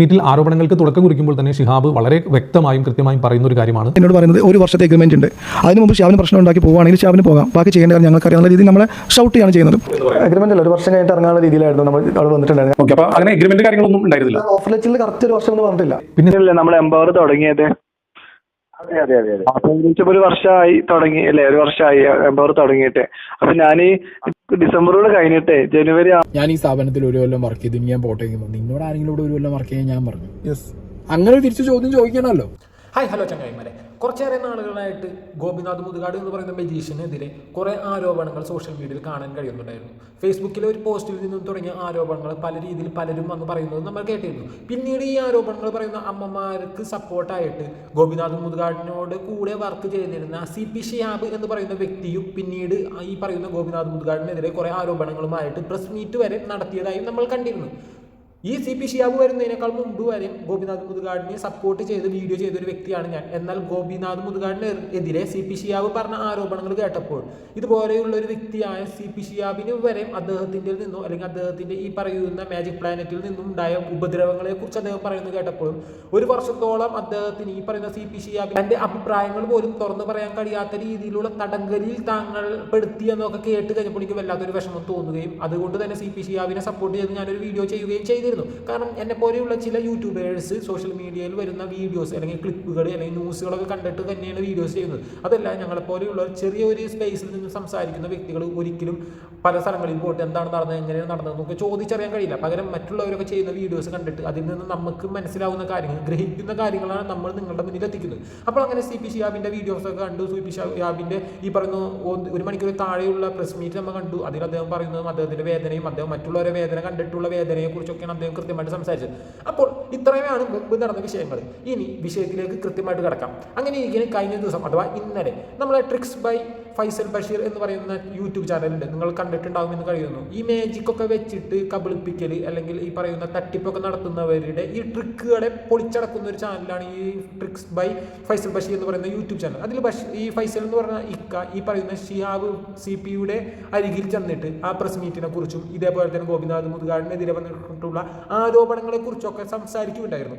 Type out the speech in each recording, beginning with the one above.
മീറ്റിൽ ആരോപണങ്ങൾക്ക് തുടക്കം കുറിക്കുമ്പോൾ തന്നെ ഷിഹാബ് വളരെ വ്യക്തമായും കൃത്യമായും പറയുന്ന ഒരു കാര്യമാണ്. എന്നോട് പറയുന്നത് ഒരു വർഷത്തെ എഗ്രിമെന്റ് ഉണ്ട്. അതിന് മുമ്പ് ഷാവിന് പ്രശ്നം ഉണ്ടാക്കി പോവുകയാണെങ്കിൽ ഷാവിന് പോകാം. ബാക്കി ചെയ്യേണ്ട കാര്യം ഞങ്ങൾക്ക് അറിയാവുന്ന രീതിയിൽ നമ്മളെ ഷൗട്ട് ചെയ്യാണ് ചെയ്യുന്നത്. എഗ്രിമെന്റ് അല്ല ഒരു വർഷം കഴിഞ്ഞിട്ട് ഇറങ്ങാനുള്ള രീതിയിലായിരുന്നു നമ്മൾ അവിടെ വന്നിട്ടുണ്ടായിരുന്നു ഓക്കെ അപ്പൊ അങ്ങനെ എഗ്രിമെന്റ് കാര്യങ്ങളൊന്നും ഉണ്ടായിരുന്നില്ല? ഓഫർ ലെറ്റിൽ കറക്റ്റ് ഒരു വർഷം എന്ന് പറഞ്ഞിട്ടില്ല. പിന്നെ നമ്മൾ എംപവർ തുടങ്ങിയത്. അതെ അതെ അതെ ഒരു വർഷമായി തുടങ്ങി അല്ലേ ഒരു വർഷമായി എംപവർ തുടങ്ങിയിട്ട്. അപ്പൊ ഞാൻ ഈ ഡിസംബറോട് കഴിഞ്ഞിട്ടേ ജനുവരി ഞാൻ ഈ സ്ഥാപനത്തിൽ ഒരു കൊല്ലം വർക്ക് ചെയ്ത് ഇനി ഞാൻ പോട്ടെ നിന്നോട് ആരെങ്കിലും ഇവിടെ ഒരു കൊല്ലം വർക്ക് ചെയ്യാൻ ഞാൻ പറഞ്ഞു. യെസ് അങ്ങനെ തിരിച്ചു ചോദ്യം ചോദിക്കണമല്ലോ. ഹായ് ഹലോ ചങ്ങായിമാരെ. കുറച്ചേറെ നാളുകളായിട്ട് ഗോപിനാഥ് മുതുകാട് എന്ന് പറയുന്ന മെജീഷ്യനെതിരെ കുറേ ആരോപണങ്ങൾ സോഷ്യൽ മീഡിയയിൽ കാണാൻ കഴിയുന്നുണ്ടായിരുന്നു. ഫേസ്ബുക്കിലെ ഒരു പോസ്റ്റിൽ നിന്നും തുടങ്ങിയ ആരോപണങ്ങൾ പല രീതിയിൽ പലരും വന്ന് പറയുന്നത് നമ്മൾ കേട്ടിരുന്നു. പിന്നീട് ഈ ആരോപണങ്ങൾ പറയുന്ന അമ്മമാർക്ക് സപ്പോർട്ടായിട്ട് ഗോപിനാഥ് മുതുകാടിനോട് കൂടെ വർക്ക് ചെയ്തിരുന്ന സി പി ഷിയാബ് എന്ന് പറയുന്ന വ്യക്തിയും പിന്നീട് ഈ പറയുന്ന ഗോപിനാഥ് മുതുകാടിനെതിരെ കുറേ ആരോപണങ്ങളുമായിട്ട് പ്രസ് മീറ്റ് വരെ നടത്തിയതായും നമ്മൾ കണ്ടിരുന്നു. ഈ സി പി ഷിയാബ് വരുന്നതിനേക്കാൾ മുമ്പ് വരെ ഗോപിനാഥ് മുതുകാടിനെ സപ്പോർട്ട് ചെയ്ത് വീഡിയോ ചെയ്ത ഒരു വ്യക്തിയാണ് ഞാൻ. എന്നാൽ ഗോപിനാഥ് മുതുകാടിന് എതിരെ സി പി ഷിയാബ് പറഞ്ഞ ആരോപണങ്ങൾ കേട്ടപ്പോൾ ഇതുപോലെയുള്ള ഒരു വ്യക്തിയായ സി പി ഷിയാബിന് വരെ അദ്ദേഹത്തിന്റെ നിന്നും അല്ലെങ്കിൽ അദ്ദേഹത്തിന്റെ ഈ പറയുന്ന മാജിക് പ്ലാനറ്റിൽ നിന്നും ഉണ്ടായ ഉപദ്രവങ്ങളെ കുറിച്ച് അദ്ദേഹം പറയുന്നത് കേട്ടപ്പോഴും ഒരു വർഷത്തോളം അദ്ദേഹത്തിന് ഈ പറയുന്ന സി പി ഷിയാബ് തന്റെ അഭിപ്രായങ്ങൾ പോലും തുറന്നു പറയാൻ കഴിയാത്ത രീതിയിലുള്ള തടങ്കലിൽ താങ്കൾ പെടുത്തി എന്നൊക്കെ കേട്ട് കഴിഞ്ഞപ്പോൾ എനിക്ക് വല്ലാത്തൊരു വിഷമം തോന്നുകയും അതുകൊണ്ട് തന്നെ സി പി ഷിയാബിനെ സപ്പോർട്ട് ചെയ്ത് ഞാനൊരു വീഡിയോ ചെയ്യുകയും ചെയ്തിരുന്നു. കാരണം എന്നെ പോലെയുള്ള ചില യൂട്യൂബേഴ്സ് സോഷ്യൽ മീഡിയയിൽ വരുന്ന വീഡിയോസ് അല്ലെങ്കിൽ ക്ലിപ്പുകൾ അല്ലെങ്കിൽ ന്യൂസുകളൊക്കെ കണ്ടിട്ട് തന്നെയാണ് വീഡിയോസ് ചെയ്യുന്നത്. അതല്ല ഞങ്ങളെ പോലെയുള്ള ചെറിയ ഒരു സ്പേസിൽ നിന്ന് സംസാരിക്കുന്ന വ്യക്തികൾ ഒരിക്കലും പല സ്ഥലങ്ങളിൽ പോയിട്ട് എന്താണ് നടന്നത് എങ്ങനെയാണ് നടന്നത് നമുക്ക് ചോദിച്ചറിയാൻ കഴിയില്ല. പകരം മറ്റുള്ളവരൊക്കെ ചെയ്യുന്ന വീഡിയോസ് കണ്ടിട്ട് അതിൽ നിന്ന് നമുക്ക് മനസ്സിലാവുന്ന കാര്യങ്ങൾ ഗ്രഹിക്കുന്ന കാര്യങ്ങളാണ് നമ്മൾ നിങ്ങളുടെ മുന്നിൽ എത്തിക്കുന്നത്. അപ്പോൾ അങ്ങനെ സി പി ഷിയാബിന്റെ വീഡിയോസൊക്കെ കണ്ടു. സി പി ഷിയാബിന്റെ ഈ പറയുന്ന ഒരു മണിക്കൂർ താഴെയുള്ള പ്രസ് മീറ്റ് നമ്മൾ കണ്ടു. അതിൽ അദ്ദേഹം പറയുന്നതും അദ്ദേഹത്തിന്റെ വേദനയും അദ്ദേഹം മറ്റുള്ളവരെ വേദന കണ്ടിട്ടുള്ള വേദനയെ കുറിച്ചൊക്കെയാണ് അദ്ദേഹം കൃത്യമായിട്ട് സംസാരിച്ചത്. അപ്പോൾ ഇത്രയുമാണ് മുമ്പ് നടന്ന വിഷയങ്ങൾ ഇനി വിഷയത്തിലേക്ക് കൃത്യമായിട്ട് കിടക്കാം. അങ്ങനെ ഇരിക്കുന്ന കഴിഞ്ഞ ദിവസം അഥവാ ഇന്നലെ നമ്മളെ ട്രിക്സ് ബൈ ഫൈസൽ ബഷീർ എന്ന് പറയുന്ന യൂട്യൂബ് ചാനലുണ്ട് നിങ്ങൾ കണ്ടിട്ടുണ്ടാകുമെന്ന് കഴിയുന്നു ഈ മാജിക് ഒക്കെ വെച്ചിട്ട് കബളിപ്പിക്കൽ അല്ലെങ്കിൽ ഈ പറയുന്ന തട്ടിപ്പൊക്കെ നടത്തുന്നവരുടെ ഈ ട്രിക്കുകളെ പൊളിച്ചടക്കുന്ന ഒരു ചാനലാണ് ഈ ട്രിക്സ് ബൈ ഫൈസൽ ബഷീർ എന്ന് പറയുന്ന യൂട്യൂബ് ചാനൽ. അതിൽ ബഷീർ ഈ ഫൈസൽ എന്ന് പറഞ്ഞ ഇക്ക ഈ പറയുന്ന ഷിയാവ് സി പി യുടെ അരികിൽ ചെന്നിട്ട് ആ പ്രസ് മീറ്റിനെ കുറിച്ചും ഇതേപോലെ തന്നെ ഗോപിനാഥ് മുതുകാടിനെതിരെ വന്നിട്ടുള്ള ആരോപണങ്ങളെ കുറിച്ചൊക്കെ സംസാരിക്കുന്നുണ്ടായിരുന്നു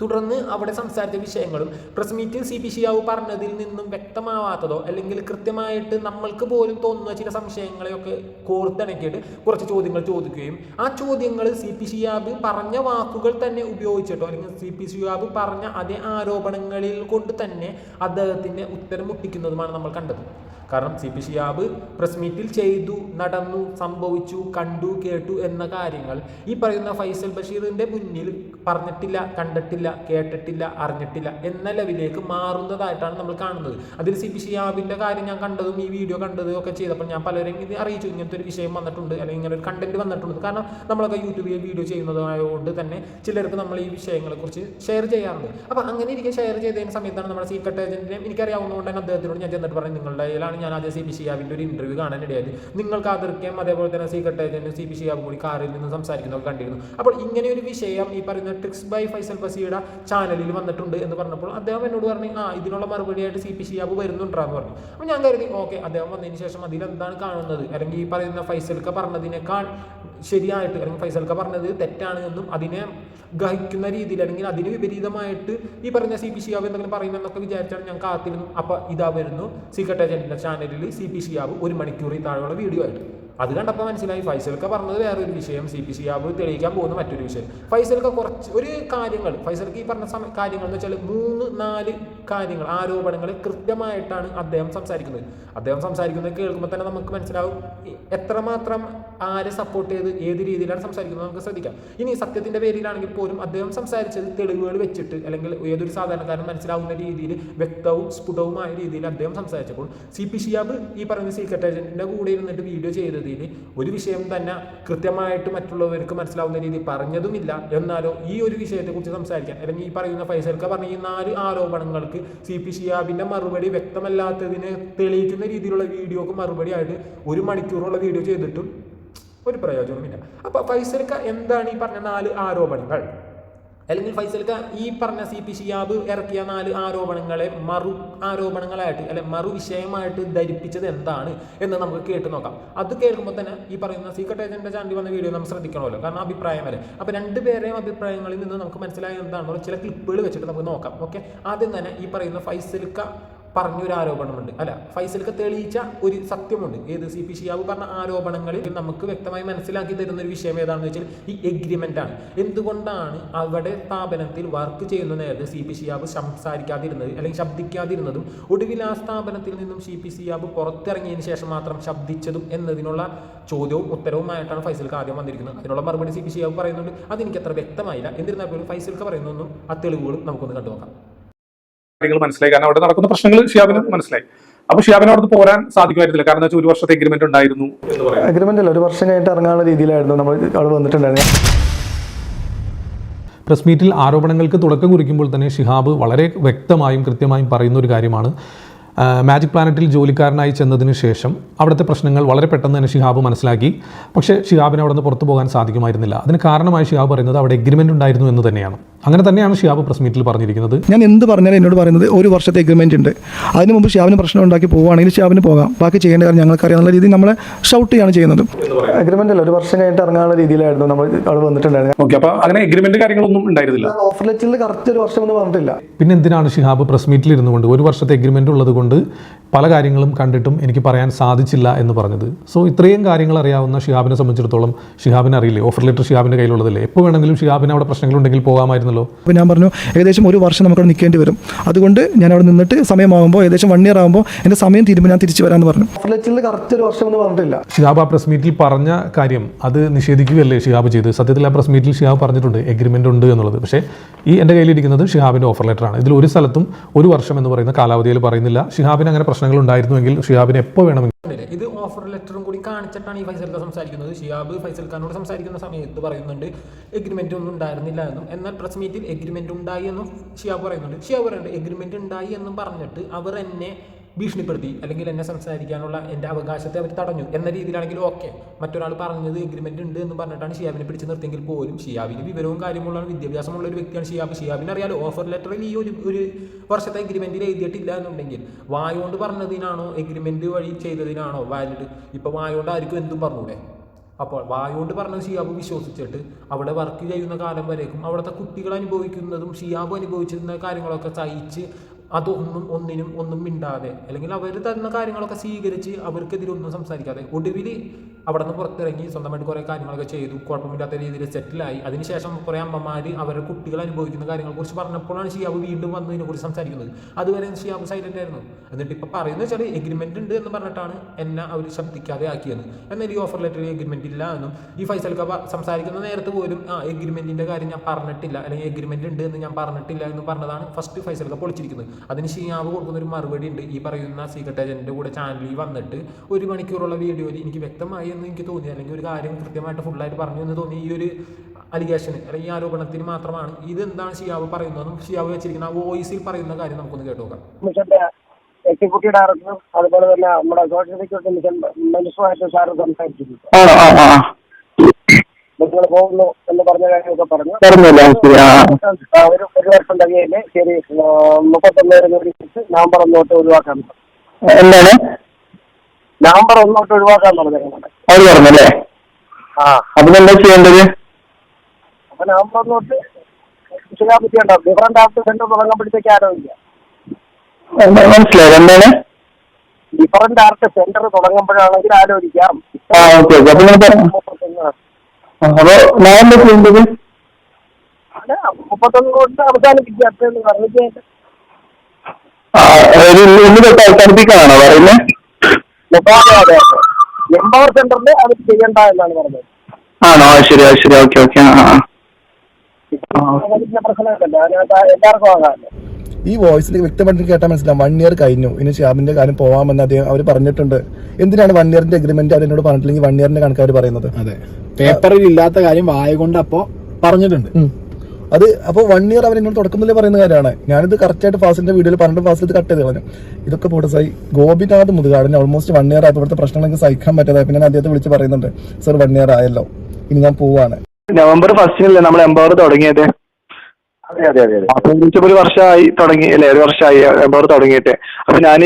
തുടർന്ന് അവിടെ സംസാരിച്ച വിഷയങ്ങളും പ്രസ് മീറ്റിൽ സി പി ഷിയാവ് പറഞ്ഞതിൽ നിന്നും വ്യക്തമാവാത്തതോ അല്ലെങ്കിൽ കൃത്യമായിട്ട് നമ്മൾക്ക് പോലും തോന്നുന്ന ചില സംശയങ്ങളെയൊക്കെ കോർത്തിണക്കിയിട്ട് കുറച്ച് ചോദ്യങ്ങൾ ചോദിക്കുകയും ആ ചോദ്യങ്ങൾ സി പി ഷിയാബ് പറഞ്ഞ വാക്കുകൾ തന്നെ ഉപയോഗിച്ചിട്ടോ അല്ലെങ്കിൽ സി പി ഷിയാബ് പറഞ്ഞ അതേ ആരോപണങ്ങളിൽ കൊണ്ട് തന്നെ അദ്ദേഹത്തിന്റെ ഉത്തരം മുട്ടിക്കുന്നതുമാണ് നമ്മൾ കണ്ടത്. കാരണം സി പി ഷിയാബ് പ്രസ് മീറ്റിൽ ചെയ്തു നടന്നു സംഭവിച്ചു കണ്ടു കേട്ടു എന്ന കാര്യങ്ങൾ ഈ പറയുന്ന ഫൈസൽ ബഷീറിന്റെ മുന്നിൽ പറഞ്ഞിട്ടില്ല കണ്ടിട്ടില്ല കേട്ടിട്ടില്ല അറിഞ്ഞിട്ടില്ല എന്ന ലെവലിലേക്ക് മാറുന്നതായിട്ടാണ് നമ്മൾ കാണുന്നത്. അതിൽ സി പി ഷിയാബിന്റെ കാര്യം ഞാൻ കണ്ടതും ഈ വീഡിയോ കണ്ടതും ഒക്കെ ചെയ്തപ്പോൾ ഞാൻ പലരെയും ഇത് അറിയിച്ചു. ഇങ്ങനത്തെ ഒരു വിഷയം വന്നിട്ടുണ്ട് അല്ലെങ്കിൽ ഇങ്ങനെ ഒരു കണ്ടന്റ് വന്നിട്ടുണ്ട്. കാരണം നമ്മളൊക്കെ യൂട്യൂബിൽ വീഡിയോ ചെയ്യുന്നതായതുകൊണ്ട് തന്നെ ചിലർക്ക് നമ്മൾ ഈ വിഷയങ്ങളെ കുറിച്ച് ഷെയർ ചെയ്യാറുണ്ട്. അപ്പോൾ അങ്ങനെ ഇരിക്കെ ഷെയർ ചെയ്തതിന് സമയത്താണ് നമ്മുടെ സീക്രട്ട് ഏജന്റിനെ എനിക്കറിയാവുന്നതുകൊണ്ട് തന്നെ അദ്ദേഹത്തിനോട് ഞാൻ ചെന്നിട്ട് പറഞ്ഞു നിങ്ങളുടെ കയ്യിലാണ് ഞാൻ ആദ്യം സി പി ഷിയാബിന്റെ ഒരു ഇന്റർവ്യൂ കാണാനിടയായത്. നിങ്ങൾക്ക് അതിർക്കേം അതേപോലെ തന്നെ സീക്രട്ട് ഏജന്റും സി പി ഷിയാബും കൂടി കാറിൽ നിന്ന് സംസാരിക്കുന്നതൊക്കെ കണ്ടിരുന്നു. അപ്പോൾ ഇങ്ങനെ ഒരു വിഷയം ഈ പറയുന്ന ട്രിക്സ് ബൈ ഫൈസൽ ബസിയുടെ ചാനലിൽ വന്നിട്ടുണ്ട് എന്ന് പറഞ്ഞപ്പോൾ അദ്ദേഹം എന്നോട് പറഞ്ഞു ആ ഇതിനുള്ള മറുപടിയായിട്ട് സി പി ഷിയാബ് വരുന്നുണ്ടാന്ന് പറഞ്ഞു. അപ്പോൾ ഞാൻ കരുതി ഓക്കെ അദ്ദേഹം വന്നതിന് ശേഷം അതിലെന്താണ് കാണുന്നത്? അല്ലെങ്കിൽ ഈ പറയുന്ന ഫൈസൽക്ക പറഞ്ഞതിനേക്കാൾ ശരിയായിട്ട് അല്ലെങ്കിൽ ഫൈസൽക്ക പറഞ്ഞത് തെറ്റാണ് എന്നും അതിനെ ഗ്രഹിക്കുന്ന രീതിയിൽ അല്ലെങ്കിൽ അതിന് വിപരീതമായിട്ട് ഈ പറഞ്ഞ സി പി ഷിയാവ് എന്തെങ്കിലും പറയുമെന്നൊക്കെ വിചാരിച്ചാണ് ഞാൻ കാത്തിരുന്നു അപ്പോൾ ഇതാ വരുന്നു. സീക്രട്ട് ഏജന്റിന്റെ ചാനലിൽ സി പി ഷിയാവ് ഒരു മണിക്കൂറിൽ താഴെയുള്ള വീഡിയോ ആയിട്ട്. അത് കണ്ടപ്പോൾ മനസ്സിലായി. ഫൈസൽക്ക പറഞ്ഞത് വേറൊരു വിഷയം. സി പി സി ആബ് തെളിയിക്കാൻ പോകുന്ന മറ്റൊരു വിഷയം. ഫൈസൽക്ക കുറച്ച് ഒരു കാര്യങ്ങൾ ഫൈസൽക്ക് ഈ പറഞ്ഞ സമയ കാര്യങ്ങൾ എന്ന് വെച്ചാൽ മൂന്ന് നാല് കാര്യങ്ങൾ ആരോപണങ്ങൾ കൃത്യമായിട്ടാണ് അദ്ദേഹം സംസാരിക്കുന്നത്. അദ്ദേഹം സംസാരിക്കുന്നത് കേൾക്കുമ്പോൾ തന്നെ നമുക്ക് മനസ്സിലാവും എത്രമാത്രം ആരെ സപ്പോർട്ട് ചെയ്ത് ഏത് രീതിയിലാണ് സംസാരിക്കുന്നത് നമുക്ക് ശ്രദ്ധിക്കാം. ഇനി സത്യത്തിന്റെ പേരിലാണെങ്കിൽ പോലും അദ്ദേഹം സംസാരിച്ചത് തെളിവുകൾ വെച്ചിട്ട് അല്ലെങ്കിൽ ഏതൊരു സാധാരണക്കാരൻ മനസ്സിലാവുന്ന രീതിയിൽ വ്യക്തവും സ്ഫുടവുമായ രീതിയിൽ അദ്ദേഹം സംസാരിച്ചപ്പോൾ സി പി ഷിയാബ് ഈ പറയുന്ന സീക്രട്ട് ഏജന്റിന്റെ കൂടെ ഇരുന്നിട്ട് വീഡിയോ ചെയ്തതിൽ ഒരു വിഷയം തന്നെ കൃത്യമായിട്ട് മറ്റുള്ളവർക്ക് മനസ്സിലാവുന്ന രീതിയിൽ പറഞ്ഞതുമില്ല. എന്നാലോ ഈ ഒരു വിഷയത്തെക്കുറിച്ച് സംസാരിക്കാൻ അല്ലെങ്കിൽ ഈ പറയുന്ന ഫൈസൽക്ക പറഞ്ഞ ഈ നാല് ആരോപണങ്ങൾക്ക് സി പി ഷിയാബിന്റെ മറുപടി വ്യക്തമല്ലാത്തതിനെ തെളിയിക്കുന്ന രീതിയിലുള്ള വീഡിയോക്ക് മറുപടി ആയിട്ട് ഒരു മണിക്കൂറുള്ള വീഡിയോ ചെയ്തിട്ടും ഒരു പ്രയോജനവുമില്ല. അപ്പോൾ ഫൈസൽക്ക എന്താണ് ഈ പറഞ്ഞ നാല് ആരോപണങ്ങൾ? അല്ലെങ്കിൽ ഫൈസൽക്ക ഈ പറഞ്ഞ സി പി ഷിയാബ് ഇറക്കിയ നാല് ആരോപണങ്ങളെ മറു ആരോപണങ്ങളായിട്ട് അല്ലെ മറു വിഷയമായിട്ട് ധരിപ്പിച്ചത് എന്താണ് എന്ന് നമുക്ക് കേട്ട് നോക്കാം. അത് കേൾക്കുമ്പോൾ തന്നെ ഈ പറയുന്ന സീക്രട്ട് ഏജന്റിന്റെ ചാണ്ടി വന്ന വീഡിയോ നമ്മൾ ശ്രദ്ധിക്കണമല്ലോ. കാരണം അഭിപ്രായം വരെ അപ്പോൾ രണ്ടുപേരെയും അഭിപ്രായങ്ങളിൽ നിന്ന് നമുക്ക് മനസ്സിലായ എന്താണെന്നുള്ള ചില ക്ലിപ്പുകൾ വെച്ചിട്ട് നമുക്ക് നോക്കാം. ഓക്കെ ആദ്യം തന്നെ ഈ പറയുന്ന ഫൈസൽക്ക പറഞ്ഞൊരു ആരോപണമുണ്ട് അല്ല ഫൈസൽക്ക് തെളിയിച്ച ഒരു സത്യമുണ്ട്. ഏത് സി പി ഷിയാബ് പറഞ്ഞ ആരോപണങ്ങളിൽ നമുക്ക് വ്യക്തമായി മനസ്സിലാക്കി തരുന്ന ഒരു വിഷയം ഏതാണെന്ന് വെച്ചാൽ ഈ എഗ്രിമെന്റ് ആണ്. എന്തുകൊണ്ടാണ് അവിടെ സ്ഥാപനത്തിൽ വർക്ക് ചെയ്യുന്ന നേരത്തെ സി പി ഷിയാബ് സംസാരിക്കാതിരുന്നത് അല്ലെങ്കിൽ ശബ്ദിക്കാതിരുന്നതും ഒടുവിൽ ആ സ്ഥാപനത്തിൽ നിന്നും സി പി സിയാബ് പുറത്തിറങ്ങിയതിന് ശേഷം മാത്രം ശബ്ദിച്ചതും എന്നതിനുള്ള ചോദ്യവും ഉത്തരവുമായിട്ടാണ് ഫൈസൽക്ക് ആദ്യം വന്നിരിക്കുന്നത്. അതിനുള്ള മറുപടി സി പി ഷിയാബ് പറയുന്നുണ്ട്. അതെനിക്ക് അത്ര വ്യക്തമായില്ല. എന്നിരുന്നാൽ പോലും ഫൈസൽക്ക് പറയുന്നൊന്നും ആ തെളിവുകളും നമുക്കൊന്ന് കണ്ടു നോക്കാം കാര്യങ്ങൾ മനസ്സിലായി. കാരണം അവിടെ നടക്കുന്ന പ്രശ്നങ്ങൾ ഷിയാബിന് മനസ്സിലായി. അപ്പൊ ഷിയാബിന് അവിടെ പോരാൻ സാധിക്കുമായിരുന്നില്ല. കാരണം വെച്ചാൽ ഒരു വർഷത്തെ എഗ്രിമെന്റ് ഉണ്ടായിരുന്നു എന്ന് പറയാം. അഗ്രിമെന്റ് അല്ല ഒരു വർഷം കഴിഞ്ഞിട്ട് ഇറങ്ങാനുള്ള രീതിയിലായിരുന്നു നമ്മൾ അവിടെ വന്നിട്ടുണ്ടായിരുന്നു പ്രസ് മീറ്റിൽ ആരോപണങ്ങൾക്ക് തുടക്കം കുറിക്കുമ്പോൾ തന്നെ ഷിഹാബ് വളരെ വ്യക്തമായും കൃത്യമായും പറയുന്ന ഒരു കാര്യമാണ്. മാജിക് പ്ലാനറ്റിൽ ജോലിക്കാരനായി ചെന്നതിന് ശേഷം അവിടുത്തെ പ്രശ്നങ്ങൾ വളരെ പെട്ടെന്ന് തന്നെ ഷിഹാബ് മനസ്സിലാക്കി. പക്ഷേ ഷിഹാബിന് അവിടെ നിന്ന് പുറത്തു പോകാൻ സാധിക്കുമായിരുന്നില്ല. അതിന് കാരണമായി ഷിഹാബ് പറയുന്നത് അവിടെ എഗ്രിമെന്റ് ഉണ്ടായിരുന്നു എന്ന് തന്നെയാണ്. അങ്ങനെ തന്നെയാണ് ഷിയാബ് പ്രസ് മീറ്റിൽ പറഞ്ഞിരിക്കുന്നത്. ഞാൻ എന്ത് പറഞ്ഞാലും എന്നോട് പറയുന്നത് ഒരു വർഷത്തെ എഗ്രിമെന്റ് ഉണ്ട്. അതിന് മുമ്പ് ഷിയാബിന് പ്രശ്നം ഉണ്ടാക്കി പോവുകയാണെങ്കിൽ ഷിയാബിന് പോകാം. ബാക്കി ചെയ്യേണ്ട കാര്യം ഞങ്ങൾക്കറിയാവുന്ന രീതി നമ്മളെ ഷൗട്ട് ചെയ്യാണ് ചെയ്യുന്നത്. അഗ്രിമെന്റ് അല്ല ഒരു വർഷം കഴിഞ്ഞിട്ട് ഇറങ്ങാനുള്ള രീതിയിലായിരുന്നു നമ്മൾ അവിടെ വന്നിട്ടുണ്ടായിരുന്നു ഓക്കെ അപ്പോൾ അങ്ങനെ എഗ്രിമെന്റ് കാര്യങ്ങളൊന്നും ഉണ്ടായിരുന്നില്ല. ഓഫർ ലെറ്ററിൽ കറക്റ്റ് ഒരു വർഷം എന്ന് പറഞ്ഞിട്ടില്ല പിന്നെ എന്തിനാണ് ഷിഹാബ് പ്രസ് മീറ്റിൽ ഇരുന്നുകൊണ്ട് ഒരു വർഷത്തെ എഗ്രിമെന്റ് ഉള്ളത് കൊണ്ട് പല കാര്യങ്ങളും കണ്ടിട്ടും എനിക്ക് പറയാൻ സാധിച്ചില്ല എന്ന് പറഞ്ഞത്. സോ ഇത്രയും കാര്യങ്ങൾ അറിയാവുന്ന ഷിഹാബിനെ സംബന്ധിച്ചിടത്തോളം ഷിഹാബിനെ അറിയില്ലേ? ഓഫർ ലെറ്റർ ഷിഹാബിന്റെ കയ്യിലുള്ളതല്ലേ? എപ്പോൾ വേണമെങ്കിലും ഷിഹാബിന് അവിടെ പ്രശ്നങ്ങളുണ്ടെങ്കിൽ പോകാമായിരുന്നല്ലോ അപ്പോൾ ഞാൻ പറഞ്ഞു ഏകദേശം ഒരു വർഷം നമുക്കവിടെ നിൽക്കേണ്ടി വരും. അതുകൊണ്ട് ഞാൻ അവിടെ നിന്നിട്ട് സമയമാകുമ്പോൾ ഏകദേശം വൺ ഇയർ ആകുമ്പോൾ എന്റെ സമയം തീരുമ്പോൾ ഞാൻ തിരിച്ചു വരാമെന്ന് പറഞ്ഞു. കറക്റ്റ് ഒരു വർഷം എന്ന് പറഞ്ഞിട്ടില്ല. ഷിഹാബ് ആ പ്രസ് മീറ്റിൽ പറഞ്ഞ കാര്യം അത് നിഷേധിക്കുകയല്ലേ ഷിഹാബ് ചെയ്ത്? സത്യത്തിൽ ആ പ്രസ് മീറ്റിൽ ഷിഹാബ് പറഞ്ഞിട്ടുണ്ട് എഗ്രിമെന്റ് ഉണ്ട് എന്നുള്ളത്. പക്ഷേ ഈ എന്റെ കയ്യിലിരിക്കുന്നത് ഷിഹാബിന്റെ ഓഫർ ലെറ്ററാണ് ഇതിൽ ഒരു സ്ഥലത്തും ഒരു വർഷം എന്ന് പറയുന്ന കാലാവധിയിൽ പറയുന്നില്ല. ഷിഹാബിന് അങ്ങനെ പ്രശ്നങ്ങൾ ഉണ്ടായിരുന്നുവെങ്കിൽ ഷിഹാബിന് എപ്പോൾ വേണമെങ്കിൽ? ഇത് ഓഫർ ലെറ്ററും കൂടി കാണിച്ചിട്ടാണ് ഈ ഫൈസൽ സംസാരിക്കുന്നത്. ഷിയാബ് ഫൈസൽ ഖാനോട് സംസാരിക്കുന്ന സമയത്ത് പറയുന്നുണ്ട് എഗ്രിമെന്റ് ഒന്നും ഉണ്ടായിരുന്നില്ല എന്നും. എന്നാൽ പ്രസ് മീറ്റിൽ എഗ്രിമെന്റ് ഉണ്ടായി എന്നും ഷിയാ പറയുന്നുണ്ട്. ഷിയ പറയുന്നുണ്ട് എഗ്രിമെന്റ് ഉണ്ടായി എന്നും പറഞ്ഞിട്ട് അവർ എന്നെ ഭീഷണിപ്പെടുത്തി അല്ലെങ്കിൽ എന്നെ സംസാരിക്കാനുള്ള എന്റെ അവകാശത്തെ അവർ തടഞ്ഞു. എന്ന രീതിയിലാണെങ്കിൽ ഓക്കെ മറ്റൊരാൾ പറഞ്ഞത് എഗ്രിമെന്റ് ഉണ്ട് എന്ന് പറഞ്ഞിട്ടാണ് ഷിയാബിനെ പിടിച്ച് നിർത്തിയെങ്കിൽ പോലും ഷിയാബിന് വിവരവും കാര്യമുള്ള വിദ്യാഭ്യാസമുള്ള ഒരു വ്യക്തിയാണ് ഷിയാബ്. ഷിയാബിന് അറിയാലോ ഓഫർ ലെറ്ററിൽ ഈ ഒരു ഒരു വർഷത്തെ എഗ്രിമെന്റിൽ എഴുതിയിട്ടില്ല എന്നുണ്ടെങ്കിൽ വായോണ്ട് പറഞ്ഞതിനാണോ എഗ്രിമെന്റ് വഴി ചെയ്തതിനാണോ വാലിഡ് ഇപ്പോൾ വായോണ്ട് ആർക്കും എന്തും പറഞ്ഞൂടെ? അപ്പോൾ വായുകൊണ്ട് പറഞ്ഞത് ഷിയാബ് വിശ്വസിച്ചിട്ട് അവിടെ വർക്ക് ചെയ്യുന്ന കാലം വരേക്കും അവിടുത്തെ കുട്ടികൾ അനുഭവിക്കുന്നതും ഷിയാബ് അനുഭവിച്ചിരുന്ന കാര്യങ്ങളൊക്കെ സഹിച്ച് അതൊന്നും ഒന്നിനും ഒന്നും മിണ്ടാതെ അല്ലെങ്കിൽ അവർ തന്ന കാര്യങ്ങളൊക്കെ സ്വീകരിച്ച് അവർക്കെതിരെ ഒന്നും സംസാരിക്കാതെ ഒടുവിൽ അവിടെ നിന്ന് പുറത്തിറങ്ങി സ്വന്തമായിട്ട് കുറേ കാര്യങ്ങളൊക്കെ ചെയ്തു. കുഴപ്പമില്ലാത്ത രീതിയിൽ സെറ്റിലായി. അതിനുശേഷം കുറേ അമ്മമാർ അവരുടെ കുട്ടികൾ അനുഭവിക്കുന്ന കാര്യങ്ങളെ കുറിച്ച് പറഞ്ഞപ്പോഴാണ് ഷിയാബ് വീണ്ടും വന്ന് ഇതിനെക്കുറിച്ച് സംസാരിക്കുന്നത്. അതുവരെ ഷിയാബ് സൈലന്റ് ആയിരുന്നു. എന്നിട്ട് ഇപ്പോൾ പറയുന്നത് വെച്ചാൽ എഗ്രിമെന്റ് ഉണ്ട് എന്ന് പറഞ്ഞിട്ടാണ് എന്നെ അവർ ശബ്ദിക്കാതെ ആക്കിയത്. എന്നാൽ ഈ ഓഫർ ലെറ്ററിൽ എഗ്രിമെന്റ് ഇല്ല എന്നും ഈ ഫൈസൽ സംസാരിക്കുന്ന നേരത്ത് പോലും ആ എഗ്രിമെന്റിന്റെ കാര്യം ഞാൻ പറഞ്ഞിട്ടില്ല. അല്ലെങ്കിൽ എഗ്രിമെന്റ് ഉണ്ട് എന്ന് ഞാൻ പറഞ്ഞിട്ടില്ല എന്ന് പറഞ്ഞതാണ് ഫസ്റ്റ് ഫൈസൽ പൊളിച്ചിരിക്കുന്നത്. അതിന് ഷിയാബ് കൊടുക്കുന്ന ഒരു മറുപടി ഉണ്ട്. ഈ പറയുന്ന സീക്രട്ട് ഏജന്റിന്റെ കൂടെ ചാനലിൽ വന്നിട്ട് ഒരു മണിക്കൂറുള്ള വീഡിയോയിൽ എനിക്ക് വ്യക്തമായി എന്ന് എനിക്ക് തോന്നി. അല്ലെങ്കിൽ ഒരു കാര്യം കൃത്യമായിട്ട് ഫുള്ളായിട്ട് പറഞ്ഞു എന്ന് തോന്നി ഈ ഒരു അലിഗേഷന് അല്ലെങ്കിൽ ഈ ആരോപണത്തിന് മാത്രമാണ്. ഇത് എന്താണ് ഷിയാബ് പറയുന്നതെന്നും ഷിയാബ് വെച്ചിരിക്കുന്ന ആ വോയിസിൽ പറയുന്ന കാര്യം നമുക്കൊന്ന് കേട്ടോക്കാം എക്സിക്യൂട്ടീവ് ഡയറക്ടറും അതുപോലെ തന്നെ നമ്മുടെ സോഷ്യൽ സെക്യൂരിറ്റി മിഷൻ മനുഷ്യമായിട്ട് സാറ് സംസാരിച്ചിരുന്നു നിങ്ങൾ പോകുന്നു എന്ന് പറഞ്ഞ കാര്യമൊക്കെ പറഞ്ഞു. ഒരു ഒരു വർഷം തികയില്ലേ ശരി മുപ്പത്തൊന്ന് വരെ ജോലി വെച്ച് നവംബർ ഒന്നോട്ട് ഒഴിവാക്കാൻ പറഞ്ഞു. എന്താണ്? നവംബർ ഒന്നോട്ട് ഒഴിവാക്കാൻ അവർ പറഞ്ഞല്ലേ? ആ. അപ്പൊ എന്താ ചെയ്യേണ്ടത്? അപ്പൊ നവംബർ ഒന്നോട്ട് ചെയ്യാൻ പറ്റിയുണ്ടോ ഡിഫറെന്റ് ആഫ്റ്റർ സെന്റർ തുടങ്ങുമ്പോഴത്തേക്ക് ആരോഗ്യ മനസ്സിലായത് എന്താണ്? ഡിഫറന്റ് ആർട്ട് സെന്റർ തുടങ്ങുമ്പോഴാണെങ്കിൽ ആലോചിക്കാം അപ്പൊ നിങ്ങൾ പറഞ്ഞു മുപ്പത്തൊന്ന് എന്താ ചെയ്യേണ്ടത് അല്ല മുപ്പത്തൊന്ന് തൊട്ട് അവസാനിപ്പിക്കുക അത്രയെന്ന് പറഞ്ഞിട്ട് ആ ഒരു ഇന്ന് തൊട്ട് അവസാനിപ്പിക്കാനാണോ പറയുന്നത് അതെ അതെ. എംപവർ സെന്ററിൽ അത് ചെയ്യണ്ട എന്നാണ് പറഞ്ഞത്. ആണോ? ആ ശരി ശരി. Okay okay. ആ ആ. ആ അതിന്റെ പ്രശ്നമില്ലല്ലോ അതിനകത്ത് എല്ലാവർക്കും ആകാമല്ലോ. ഈ വോയിസിൽ വ്യക്തമായിട്ട് കേട്ടാൽ മനസ്സിലാവും വൺ ഇയർ കഴിഞ്ഞു. ഇനി ഷ്യാമിന്റെ കാര്യം പോവാമെന്ന് അദ്ദേഹം അവർ പറഞ്ഞിട്ടുണ്ട്. എന്തിനാണ് വൺ ഇയറിന്റെ അഗ്രിമെന്റ് അവരോട് എന്നോട് പറഞ്ഞിട്ടില്ലെങ്കിൽ വൺ ഇയറിന്റെ കണക്ക് അവർ പറയുന്നത്? അതെ. പേപ്പറിൽ ഇല്ലാത്ത കാര്യം വായ കൊണ്ട് അപ്പോ പറഞ്ഞിട്ടുണ്ട്. അത് അപ്പോൾ വൺ ഇയർ അവർ എന്നോട് തുടക്കം പറയുന്ന കാര്യമാണ്. ഞാനിത് കറക്റ്റായിട്ട് ഫാസിന്റെ വീഡിയോയിൽ പറഞ്ഞിട്ട് ഫാസ്റ്റ് ഇത് കട്ട് ചെയ്ത് കളഞ്ഞു. ഇതൊക്കെ പോട്ടെ സായി ഗോപിനാഥ് മുതുകാടിന് ഓൾമോസ്റ്റ് വൺ ഇയർ ആയപ്പോൾ ഇവിടുത്തെ പ്രശ്നങ്ങൾ സഹിക്കാൻ പറ്റാതെ പിന്നെ ഞാൻ അദ്ദേഹത്തെ വിളിച്ച് പറയുന്നുണ്ട് സർ വൺ ഇയർ ആയല്ലോ. ഇനി ഞാൻ പോവാണ്. നവംബർ ഫസ്റ്റിനല്ലേ നമ്മൾ എംപവർ തുടങ്ങിയത്? അതെ അതെ അതെ അതെ. അപ്പൊ വിളിച്ചപ്പോ ഒരു വർഷമായി തുടങ്ങി അല്ലെ? ഒരു വർഷമായി എംപവർ തുടങ്ങിയിട്ട്. അപ്പൊ ഞാൻ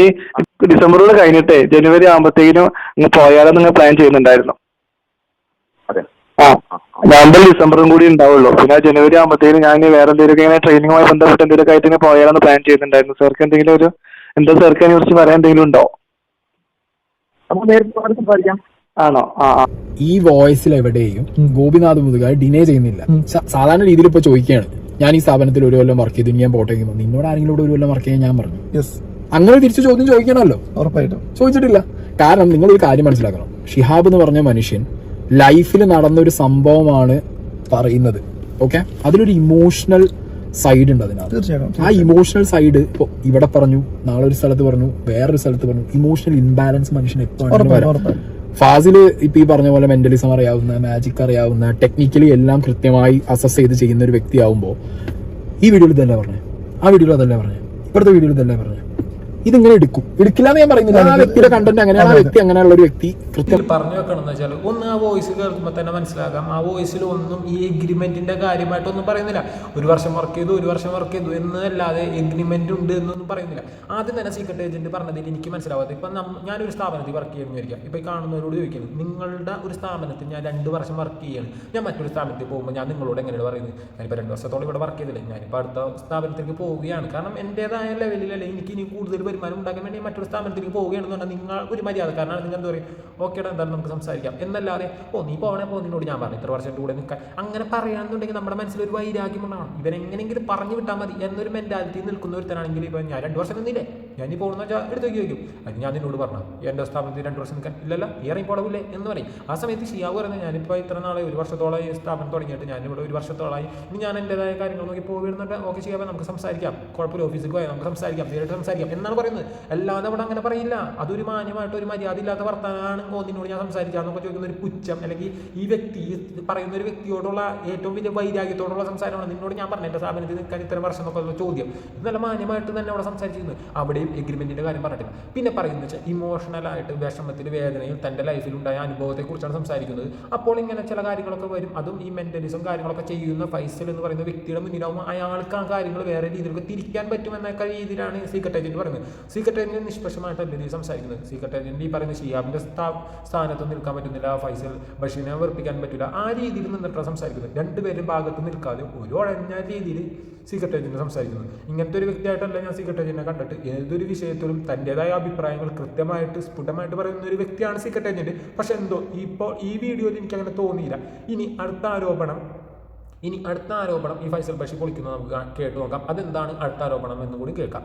ഡിസംബറിൽ കഴിഞ്ഞിട്ട് ജനുവരി ആകുമ്പോഴത്തേക്കിനും പോയാലോ നിങ്ങൾ പ്ലാൻ ചെയ്യുന്നുണ്ടായിരുന്നു. ആ നവംബർ ഡിസംബറും കൂടി ഉണ്ടാവുള്ളൂ. പിന്നെ ജനുവരി ആകുമ്പത്തേക്കും ഞാൻ വേറെ എന്തെങ്കിലും ഇങ്ങനെ ട്രെയിനിങ്ങുമായി ബന്ധപ്പെട്ട് എന്തെങ്കിലും ആയിട്ട് ഇങ്ങനെ പോയാലെന്ന് പ്ലാൻ ചെയ്യുന്നുണ്ടായിരുന്നു സാർക്ക് എന്തെങ്കിലും ഒരു എന്താ സാർക്ക് അതിനെ കുറിച്ച് പറയാൻ എന്തെങ്കിലും ഉണ്ടോ? നമുക്ക് നേരിട്ട് വന്ന് സംസാരിക്കാം. ആണോ? ആ ഈ വോയിസിൽ എവിടെയും ഗോപിനാഥ് മുതുക ഡിനേ ചെയ്യുന്നില്ല. സാധാരണ രീതിയിൽ ഇപ്പൊ ചോദിക്കുകയാണ്. ഞാൻ ഈ സ്ഥാപനത്തിൽ ഒരു കൊല്ലം വർക്ക് ചെയ്തു ഇനി ഞാൻ പോട്ടെ നിന്നോട് ആരെങ്കിലും കൂടെ ഒരു കൊല്ലം വർക്ക് ചെയ്യാൻ ഞാൻ പറഞ്ഞു. യെസ് അങ്ങനെ തിരിച്ചു ചോദ്യം ചോദിക്കണമല്ലോ. ഉറപ്പായിട്ടും. ചോദിച്ചിട്ടില്ല. കാരണം നിങ്ങൾ ഒരു കാര്യം മനസ്സിലാക്കണം. ഷിഹാബ് എന്ന് പറഞ്ഞ മനുഷ്യൻ ലൈഫിൽ നടന്ന ഒരു സംഭവമാണ് പറയുന്നത്. ഓക്കെ അതിലൊരു ഇമോഷണൽ സൈഡ് ഉണ്ട് അതിനകത്ത്. തീർച്ചയായിട്ടും ആ ഇമോഷണൽ സൈഡ് ഇപ്പോൾ ഇവിടെ പറഞ്ഞു നാളെ ഒരു സ്ഥലത്ത് പറഞ്ഞു വേറൊരു സ്ഥലത്ത് പറഞ്ഞു ഇമോഷണൽ ഇംബാലൻസ് മനുഷ്യൻ എപ്പോഴും ഉറപ്പായിട്ടും ഉറപ്പായിട്ടും. ഫാസിൽ ഇപ്പൊ ഈ പറഞ്ഞ പോലെ മെന്റലിസം അറിയാവുന്ന മാജിക് അറിയാവുന്ന ടെക്നിക്കലി എല്ലാം കൃത്യമായി അസസ് ചെയ്ത് ചെയ്യുന്ന ഒരു വ്യക്തിയാവുമ്പോൾ ഈ വീഡിയോയിൽ ഇതല്ലേ പറഞ്ഞു? ആ വീഡിയോയിൽ അതല്ലേ പറഞ്ഞു? ഇപ്പോഴത്തെ വീഡിയോയിൽ ഇതല്ലേ പറഞ്ഞു? ഇതിങ്ങനെ എടുക്കും. എടുക്കില്ല എന്ന് ഞാൻ പറയുന്നില്ല. ആ വ്യക്തിയുടെ കണ്ടന്റ് അങ്ങനെയാണ് ആ വ്യക്തി അങ്ങനെയുള്ള ഒരു വ്യക്തി പറഞ്ഞു വെക്കണം എന്ന് വെച്ചാൽ ഒന്ന് ആ വോയിസ് കേൾക്കുമ്പോൾ തന്നെ മനസ്സിലാക്കാം. ആ വോയിസിൽ ഒന്നും ഈ എഗ്രിമെന്റിന്റെ കാര്യമായിട്ടൊന്നും പറയുന്നില്ല. ഒരു വർഷം വർക്ക് ചെയ്തു ഒരു വർഷം വർക്ക് ചെയ്തു എന്നല്ലാതെ എഗ്രിമെന്റ് ഉണ്ട് എന്നൊന്നും പറയുന്നില്ല. ആദ്യം തന്നെ സീക്രട്ട് ഏജന്റ് പറഞ്ഞതിൽ എനിക്ക് മനസ്സിലാവാതെ ഇപ്പം ഞാനൊരു സ്ഥാപനത്തിൽ വർക്ക് ചെയ്യുന്നു വിചാരിക്കാം ഇപ്പം ഈ കാണുന്നവരോട് ചോദിക്കുന്നത് നിങ്ങളുടെ ഒരു സ്ഥാപനത്തിൽ ഞാൻ രണ്ട് വർഷം വർക്ക് ചെയ്യാണ്. ഞാൻ മറ്റൊരു സ്ഥാപനത്തിൽ പോകുമ്പോൾ ഞാൻ നിങ്ങളോട് എങ്ങനെയാണ് പറയുന്നത്? ഞാനിപ്പോൾ രണ്ട് വർഷത്തോളം ഇവിടെ വർക്ക് ചെയ്തില്ല? ഞാനിപ്പോൾ അടുത്ത സ്ഥാപനത്തിലേക്ക് പോവുകയാണ്. കാരണം എന്റെതായ അല്ലെങ്കിൽ എനിക്ക് ഇനി കൂടുതൽ വരുമാനം ഉണ്ടാക്കാൻ വേണ്ടി മറ്റൊരു സ്ഥാപനത്തിലേക്ക് പോവുകയാണെന്നുണ്ടെങ്കിൽ നിങ്ങൾ ഒരു മര്യാദക്കാരനാണ്. നിങ്ങൾ എന്താ പറയും ഓക്കേടാ എന്തായാലും നമുക്ക് സംസാരിക്കാം. എന്നല്ലാതെ ഓ നീ പോകണേ പോ നിന്നോട് ഞാൻ പറഞ്ഞു. ഇത്ര വർഷം കൂടെ നിൽക്കാൻ. അങ്ങനെ പറയുകയാണെന്നുണ്ടെങ്കിൽ നമ്മുടെ മനസ്സിൽ ഒരു വൈരാഗ്യം ഉണ്ടാവണം. ഇവനെങ്ങനെങ്കിലും പറഞ്ഞു വിട്ടാൽ മതി എന്നൊരു മെന്റാലിറ്റി നിൽക്കുന്ന ഒരുത്തനാണെങ്കിൽ ഇപ്പം ഞാൻ രണ്ട് വർഷം നിന്നില്ലേ? ഞാൻ ഈ പോകുന്ന വെച്ചാൽ എടുത്തേക്ക് ചോദിക്കും അത് ഞാൻ നിന്നോട് പറഞ്ഞു എന്റെ സ്ഥാപനത്തിൽ രണ്ട് വർഷം നിൽക്കാൻ ഇല്ലല്ല ഇറങ്ങി പോടവില്ലേ? എന്ന് പറയും. ആ സമയത്ത് ഷിയാവ് പറയുന്നത് ഞാനിപ്പോൾ ഇത്ര നാളെ ഒരു വർഷത്തോളം ഈ സ്ഥാപനം തുടങ്ങിയിട്ട് ഞാനിവിടെ ഒരു വർഷത്തോളമായി. ഇനി ഞാൻ എന്റെതായ കാര്യങ്ങൾ നോക്കി പോവുകയാണെന്നുണ്ട് ഓക്കെ ചെയ്യാൻ നമുക്ക് സംസാരിക്കാം. കുഴപ്പമില്ല ഓഫീസിൽ പോയാൽ നമുക്ക് സംസാരിക്കാം നേരിട്ട് സംസാരിക്കാം എന്നാണ് പറയുന്നത്. അല്ലാതെ അവിടെ അങ്ങനെ പറയില്ല. അതൊരു മാന്യമായിട്ട് ഒരു മര്യാദ ഇല്ലാത്ത വർത്തമാനമാണ് ഓ നിന്നോട് ഞാൻ സംസാരിക്കാമെന്നൊക്കെ ചോദിക്കുന്ന ഒരു പുച്ഛം അല്ലെങ്കിൽ ഈ വ്യക്തി പറയുന്ന ഒരു വ്യക്തിയോടുള്ള ഏറ്റവും വലിയ വൈരാഗ്യത്തോടുള്ള സംസാരമാണ് നിന്നോട് ഞാൻ പറഞ്ഞു എന്റെ സ്ഥാപനത്തിൽ നിൽക്കാൻ ഇത്ര വർഷം എന്നൊക്കെ ചോദ്യം. നല്ല മാന്യമായിട്ട് തന്നെ അവിടെ സംസാരിച്ചിരുന്നു. അവിടെയും എഗ്രിമെന്റിന്റെ കാര്യം പറഞ്ഞിട്ടില്ല. പിന്നെ പറയുന്നത് വെച്ചാൽ ഇമോഷണലായിട്ട് വിഷമത്തിൽ വേദനയിൽ തന്റെ ലൈഫിൽ ഉണ്ടായ അനുഭവത്തെക്കുറിച്ചാണ് സംസാരിക്കുന്നത്. അപ്പോൾ ഇങ്ങനെ ചില കാര്യങ്ങളൊക്കെ വരും. അതും ഈ മെന്റലിസം കാര്യങ്ങളൊക്കെ ചെയ്യുന്ന ഫൈസൽ എന്ന് പറയുന്ന വ്യക്തിയുടെ മുന്നിലാവുമ്പോൾ അയാൾക്ക് ആ കാര്യങ്ങൾ വേറെ രീതിയിലൊക്കെ തിരിക്കാൻ പറ്റുമെന്നൊക്കെ രീതിയിലാണ് സീക്രട്ട് ഏജന്റ് പറയുന്നത്. സീക്രട്ട് ഏജന്റ് നിഷ്പക്ഷമായിട്ടല്ല ഈ സംസാരിക്കുന്നത്? സീക്രട്ട് ഏജന്റ് ഈ പറയുന്ന ഷിയാബിന്റെ സ്ഥാ സ്ഥാനത്ത് നിൽക്കാൻ പറ്റുന്നില്ല ഫൈസൽ ബഷീനെ വെറുപ്പിക്കാൻ പറ്റില്ല ആ രീതിയിൽ നിന്നിട്ടാണ് സംസാരിക്കുന്നത്. രണ്ടുപേരും ഭാഗത്ത് നിൽക്കാതെ ഒരു ഒഴഞ്ഞ രീതിയിൽ സീക്രട്ട് ഏജന്റ് സംസാരിക്കുന്നത്. ഇങ്ങനത്തെ ഒരു വ്യക്തിയായിട്ടല്ല ഞാൻ സീക്രട്ട് ഏജന്റിനെ കണ്ടിട്ട് ഏതൊരു വിഷയത്തിലും തന്റെതായ അഭിപ്രായങ്ങൾ കൃത്യമായിട്ട് സ്ഫുടമായിട്ട് പറയുന്ന ഒരു വ്യക്തിയാണ് സീക്രട്ട് പക്ഷേ പക്ഷെ എന്തോ ഇപ്പോൾ ഈ വീഡിയോയിൽ എനിക്ക് അങ്ങനെ തോന്നിയില്ല. ഇനി അടുത്ത ആരോപണം ഇനി അടുത്ത ആരോപണം ഈ ഫൈസൽ ബഷീർ പൊളിക്കുന്നത് നമുക്ക് കേട്ടു നോക്കാം. അതെന്താണ് അടുത്ത ആരോപണം എന്ന് കൂടി കേൾക്കാം.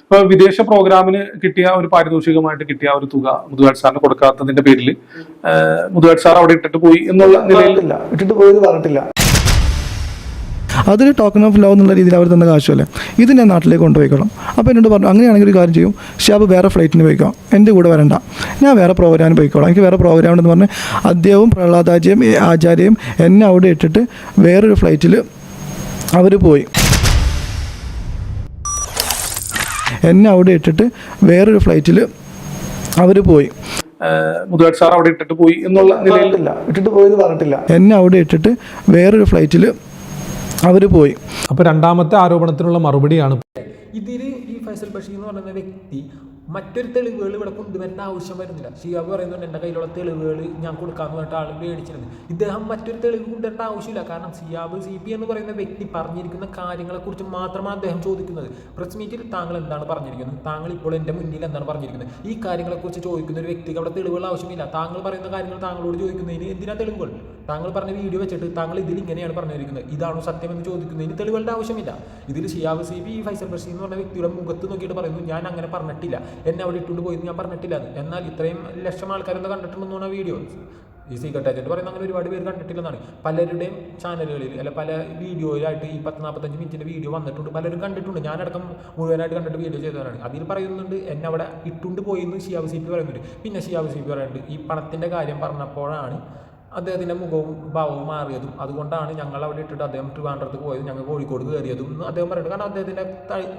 ഇപ്പൊ വിദേശ പ്രോഗ്രാമിന് കിട്ടിയ ഒരു പാരിതോഷികമായിട്ട് കിട്ടിയ ഒരു തുക മുതുകാട് സാറിന് കൊടുക്കാത്തതിന്റെ പേരിൽ മുതുകാട് സാർ അവിടെ ഇട്ടിട്ട് പോയി എന്നുള്ള നിലയിൽ പറഞ്ഞിട്ടില്ല ഇട്ടിട്ട് പോയി പറഞ്ഞിട്ടില്ല. അതൊരു ടോക്കൺ ഓഫ് ലവ് എന്നുള്ള രീതിയിൽ അവർ തന്ന കാശുമല്ലേ? ഇത് ഞാൻ നാട്ടിലേക്ക് കൊണ്ടുപോയിക്കോളാം. അപ്പോൾ എന്നോട് പറഞ്ഞു അങ്ങനെയാണെങ്കിൽ ഒരു കാര്യം ചെയ്യും. ഷാബ് വേറെ ഫ്ലൈറ്റിന് പോയിക്കോ. എന്റെ കൂടെ വരണ്ട. ഞാൻ വേറെ പ്രോഗ്രാമിന് പോയിക്കോളാം. എനിക്ക് വേറെ പ്രോഗ്രാം ഉണ്ടെന്ന് പറഞ്ഞ് അദ്ദേഹവും പ്രഹ്ലാദാജിയും ആചാര്യയും എന്നെ അവിടെ ഇട്ടിട്ട് വേറൊരു ഫ്ലൈറ്റിൽ അവർ പോയി. എന്നെ അവിടെ ഇട്ടിട്ട് വേറൊരു ഫ്ലൈറ്റിൽ അവർ പോയി. മുതുകാട് സാർ അവിടെ ഇട്ടിട്ട് പോയി എന്നുള്ള നിലയിലല്ല പറഞ്ഞിട്ടില്ല ഇട്ടിട്ട് പോയത് പറഞ്ഞിട്ടില്ല. എന്നെ അവിടെ ഇട്ടിട്ട് വേറൊരു ഫ്ലൈറ്റിൽ അവർ പോയി. അപ്പോൾ രണ്ടാമത്തെ ആരോപണത്തിനുള്ള മറുപടിയാണ് ഇതിൽ ഈ ഫൈസൽ ബഷീർ എന്ന് പറയുന്ന വ്യക്തി മറ്റൊരു തെളിവുകൾ ഇവിടെ കൊണ്ടുവരേണ്ട ആവശ്യം വരുന്നില്ല. ഷിയാബ് പറയുന്നുണ്ട് എന്റെ കയ്യിലുള്ള തെളിവുകൾ ഞാൻ കൊടുക്കാമെന്ന് പറഞ്ഞിട്ട് ആൾ മേടിച്ചിരുന്നു ഇദ്ദേഹം മറ്റൊരു തെളിവ് കൊണ്ടുവരേണ്ട ആവശ്യമില്ല. കാരണം സിയാബ് സി പി എന്ന് പറയുന്ന വ്യക്തി പറഞ്ഞിരിക്കുന്ന കാര്യങ്ങളെക്കുറിച്ച് മാത്രമാണ് അദ്ദേഹം ചോദിക്കുന്നത്. പ്രസ് മീറ്റിൽ താങ്കൾ എന്താണ് പറഞ്ഞിരിക്കുന്നത്? താങ്കൾ ഇപ്പോൾ എന്റെ മുന്നിൽ എന്താണ് പറഞ്ഞിരിക്കുന്നത്? ഈ കാര്യങ്ങളെക്കുറിച്ച് ചോദിക്കുന്ന ഒരു വ്യക്തിക്ക് അവിടെ തെളിവുകൾ ആവശ്യമില്ല. താങ്കൾ പറയുന്ന കാര്യങ്ങൾ താങ്കളോട് ചോദിക്കുന്നതിന് എന്തിനാ തെളിവുകൾ? താങ്കൾ പറഞ്ഞ വീഡിയോ വെച്ചിട്ട് താങ്കൾ ഇതിൽ ഇങ്ങനെയാണ് പറഞ്ഞിരിക്കുന്നത്. ഇതാണോ സത്യമെന്ന് ചോദിക്കുന്നതിന് തെളിവുകളുടെ ആവശ്യമില്ല. ഇതിൽ ഷിയാബ് സി ബി ഫൈസൽ ബഷീർ എന്ന് പറഞ്ഞ വ്യക്തിയുടെ മുഖത്ത് നോക്കിയിട്ട് പറയുന്നു ഞാൻ അങ്ങനെ പറഞ്ഞിട്ടില്ല. എന്നെ അവിടെ ഇട്ടുകൊണ്ട് പോയി ഞാൻ പറഞ്ഞിട്ടില്ല. എന്നാൽ ഇത്രയും ലക്ഷം ആൾക്കാരെന്താ കണ്ടിട്ടുണ്ടെന്നാണ് ആ വീഡിയോ ഈ സീക്രട്ട് ഏജന്റ് പറയുന്ന അങ്ങനെ ഒരുപാട് പേര് കണ്ടിട്ടില്ലെന്നാണ്. പലരുടെയും ചാനലുകളിൽ അല്ല പല വീഡിയോയിലായിട്ട് ഈ പത്ത് നാൽപ്പത്തഞ്ച് മിനിറ്റിന്റെ വീഡിയോ വന്നിട്ടുണ്ട്. പലരും കണ്ടിട്ടുണ്ട്. ഞാനടക്കം മുഴുവനായിട്ട് കണ്ടിട്ട് വീഡിയോ ചെയ്തതാണ് അതിൽ പറയുന്നുണ്ട് എന്നെ അവിടെ ഇട്ടുകൊണ്ട് പോയി എന്ന് ഷിയാബ് സി പി പറയുന്നുണ്ട്. പിന്നെ ഷിയാബ് സി പി പറയുന്നുണ്ട് ഈ പണത്തിന്റെ കാര്യം പറഞ്ഞപ്പോഴാണ് അദ്ദേഹത്തിന്റെ മുഖവും ഭാവവും മാറിയതും. അതുകൊണ്ടാണ് ഞങ്ങൾ അവിടെ ഇട്ടിട്ട് അദ്ദേഹം ട്രിവാൻഡ്രത്ത് പോയതും. ഞങ്ങൾ കോഴിക്കോട് കയറിയതും എന്ന് അദ്ദേഹം പറയുന്നത്. കാരണം അദ്ദേഹത്തിന്റെ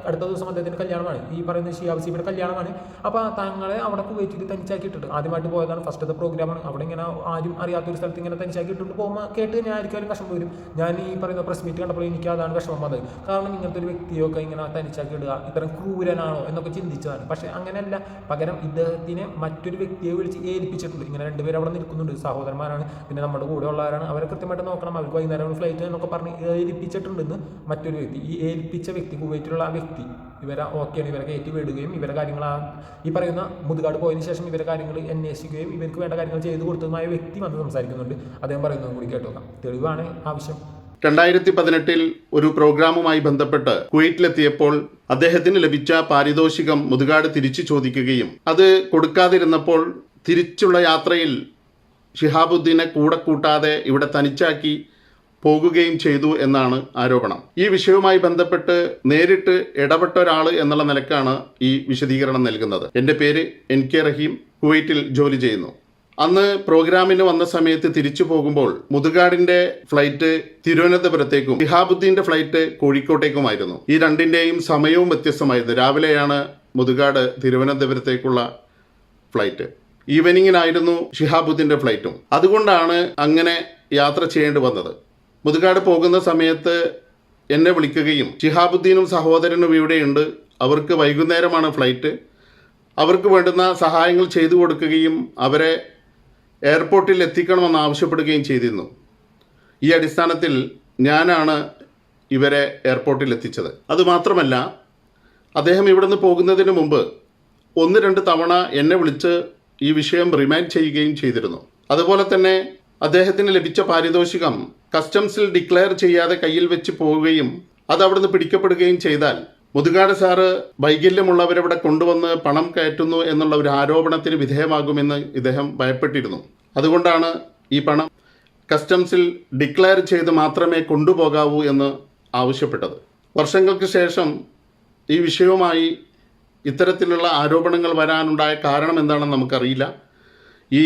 അടുത്ത ദിവസം അദ്ദേഹത്തിന്റെ കല്യാണമാണ്. ഈ പറയുന്ന ഷിയാബ് കല്യാണമാണ്. അപ്പോൾ തങ്ങളെ അവിടെ കുവൈറ്റിൽ തനിച്ചാക്കി ഇട്ടിട്ട് ആദ്യമായിട്ട് പോയതാണ് ഫസ്റ്റത്തെ പ്രോഗ്രാമാണ് അവിടെ ഇങ്ങനെ ആരും അറിയാത്തൊരു സ്ഥലത്ത് ഇങ്ങനെ തനിച്ചാക്കി ഇട്ടിട്ട് പോകുമ്പോൾ കേട്ട് ഞാൻ ആയിരിക്കും വിഷമം വരും. ഞാൻ ഈ പറയുന്ന പ്രസ് മീറ്റ് കണ്ടപ്പോൾ എനിക്ക് അതാണ് വിഷമം വന്നത്. കാരണം ഇങ്ങനത്തെ ഒരു വ്യക്തിയൊക്കെ ഇങ്ങനെ തനിച്ചാക്കി ഇടുക ഇത്തരം ക്രൂരനാണോ എന്നൊക്കെ ചിന്തിച്ചതാണ്. പക്ഷേ അങ്ങനെയല്ല. പകരം ഇദ്ദേഹത്തിനെ മറ്റൊരു വ്യക്തിയെ വിളിച്ച് ഏൽപ്പിച്ചിട്ടുണ്ട്. ഇങ്ങനെ രണ്ടുപേരും അവിടെ നിൽക്കുന്നുണ്ട്. സഹോദരന്മാരാണ്. പിന്നെ നമ്മുടെ കൂടെ ഉള്ളവരാണ് അവരെ കൃത്യമായിട്ട് നോക്കണം. അവർക്ക് വൈകുന്നേരം ഫ്ലൈറ്റ് എന്നൊക്കെ പറഞ്ഞ് ഏൽപ്പിച്ചിട്ടുണ്ടെന്ന് മറ്റൊരു വ്യക്തി. ഈ ഏൽപ്പിച്ച വ്യക്തി കുവൈറ്റിലുള്ള ആ വ്യക്തി ഇവരെ ഓക്കെയാണ് ഇവരെ കയറ്റി വിടുകയും ഇവരെ കാര്യങ്ങൾ ഈ പറയുന്ന മുതുകാട് പോയതിനു ശേഷം ഇവരെ കാര്യങ്ങൾ അന്വേഷിക്കുകയും ഇവർക്ക് വേണ്ട കാര്യങ്ങൾ ചെയ്തു കൊടുത്തതുമായ വ്യക്തി വന്ന് സംസാരിക്കുന്നുണ്ട്. അദ്ദേഹം പറയുന്നതും കൂടി കേട്ടോക്കാം തെളിവാണ് ആവശ്യം. രണ്ടായിരത്തി പതിനെട്ടിൽ ഒരു പ്രോഗ്രാമുമായി ബന്ധപ്പെട്ട് കുവൈറ്റിലെത്തിയപ്പോൾ അദ്ദേഹത്തിന് ലഭിച്ച പാരിതോഷികം മുതുകാട് തിരിച്ചു ചോദിക്കുകയും അത് കൊടുക്കാതിരുന്നപ്പോൾ തിരിച്ചുള്ള യാത്രയിൽ ഷിഹാബുദ്ദീനെ കൂടെ കൂട്ടാതെ ഇവിടെ തനിച്ചാക്കി പോകുകയും ചെയ്തു എന്നാണ് ആരോപണം. ഈ വിഷയവുമായി ബന്ധപ്പെട്ട് നേരിട്ട് ഇടപെട്ട ഒരാൾ എന്നുള്ള നിലക്കാണ് ഈ വിശദീകരണം നൽകുന്നത്. എന്റെ പേര് എൻ കെ റഹീം. കുവൈറ്റിൽ ജോലി ചെയ്യുന്നു. അന്ന് പ്രോഗ്രാമിന് വന്ന സമയത്ത് തിരിച്ചു പോകുമ്പോൾ മുതുകാടിന്റെ ഫ്ലൈറ്റ് തിരുവനന്തപുരത്തേക്കും ഷിഹാബുദ്ദീന്റെ ഫ്ലൈറ്റ് കോഴിക്കോട്ടേക്കുമായിരുന്നു. ഈ രണ്ടിന്റെയും സമയവും വ്യത്യസ്തമായിരുന്നു. രാവിലെയാണ് മുതുകാട് തിരുവനന്തപുരത്തേക്കുള്ള ഫ്ലൈറ്റ്. ഈവനിങ്ങിനായിരുന്നു ഷിഹാബുദ്ദീന്റെ ഫ്ലൈറ്റും. അതുകൊണ്ടാണ് അങ്ങനെ യാത്ര ചെയ്യേണ്ടി വന്നത്. മുതുകാട് പോകുന്ന സമയത്ത് എന്നെ വിളിക്കുകയും ഷിഹാബുദ്ദീനും സഹോദരനും ഇവിടെയുണ്ട്. അവർക്ക് വൈകുന്നേരമാണ് ഫ്ലൈറ്റ്. അവർക്ക് വേണ്ടുന്ന സഹായങ്ങൾ ചെയ്തു കൊടുക്കുകയും അവരെ എയർപോർട്ടിൽ എത്തിക്കണമെന്ന് ആവശ്യപ്പെടുകയും ചെയ്തിരുന്നു. ഈ അടിസ്ഥാനത്തിൽ ഞാനാണ് ഇവരെ എയർപോർട്ടിൽ എത്തിച്ചത്. അതുമാത്രമല്ല അദ്ദേഹം ഇവിടുന്ന് പോകുന്നതിന് മുമ്പ് ഒന്ന് രണ്ട് തവണ എന്നെ വിളിച്ച് ഈ വിഷയം റിമൈൻഡ് ചെയ്യുകയും ചെയ്തിരുന്നു. അതുപോലെ തന്നെ അദ്ദേഹത്തിന് ലഭിച്ച പാരിതോഷികം കസ്റ്റംസിൽ ഡിക്ലെയർ ചെയ്യാതെ കയ്യിൽ വെച്ച് പോവുകയും അത് അവിടുന്ന് പിടിക്കപ്പെടുകയും ചെയ്താൽ മുതുകാട് സാറ് വൈകല്യമുള്ളവരവിടെ കൊണ്ടുവന്ന് പണം കയറ്റുന്നു എന്നുള്ള ഒരു ആരോപണത്തിന് വിധേയമാകുമെന്ന് ഇദ്ദേഹം ഭയപ്പെട്ടിരുന്നു. അതുകൊണ്ടാണ് ഈ പണം കസ്റ്റംസിൽ ഡിക്ലെയർ ചെയ്ത് മാത്രമേ കൊണ്ടുപോകാവൂ എന്ന് ആവശ്യപ്പെട്ടത്. വർഷങ്ങൾക്ക് ശേഷം ഈ വിഷയവുമായി ഇത്തരത്തിലുള്ള ആരോപണങ്ങൾ വരാനുണ്ടായ കാരണം എന്താണെന്ന് നമുക്കറിയില്ല. ഈ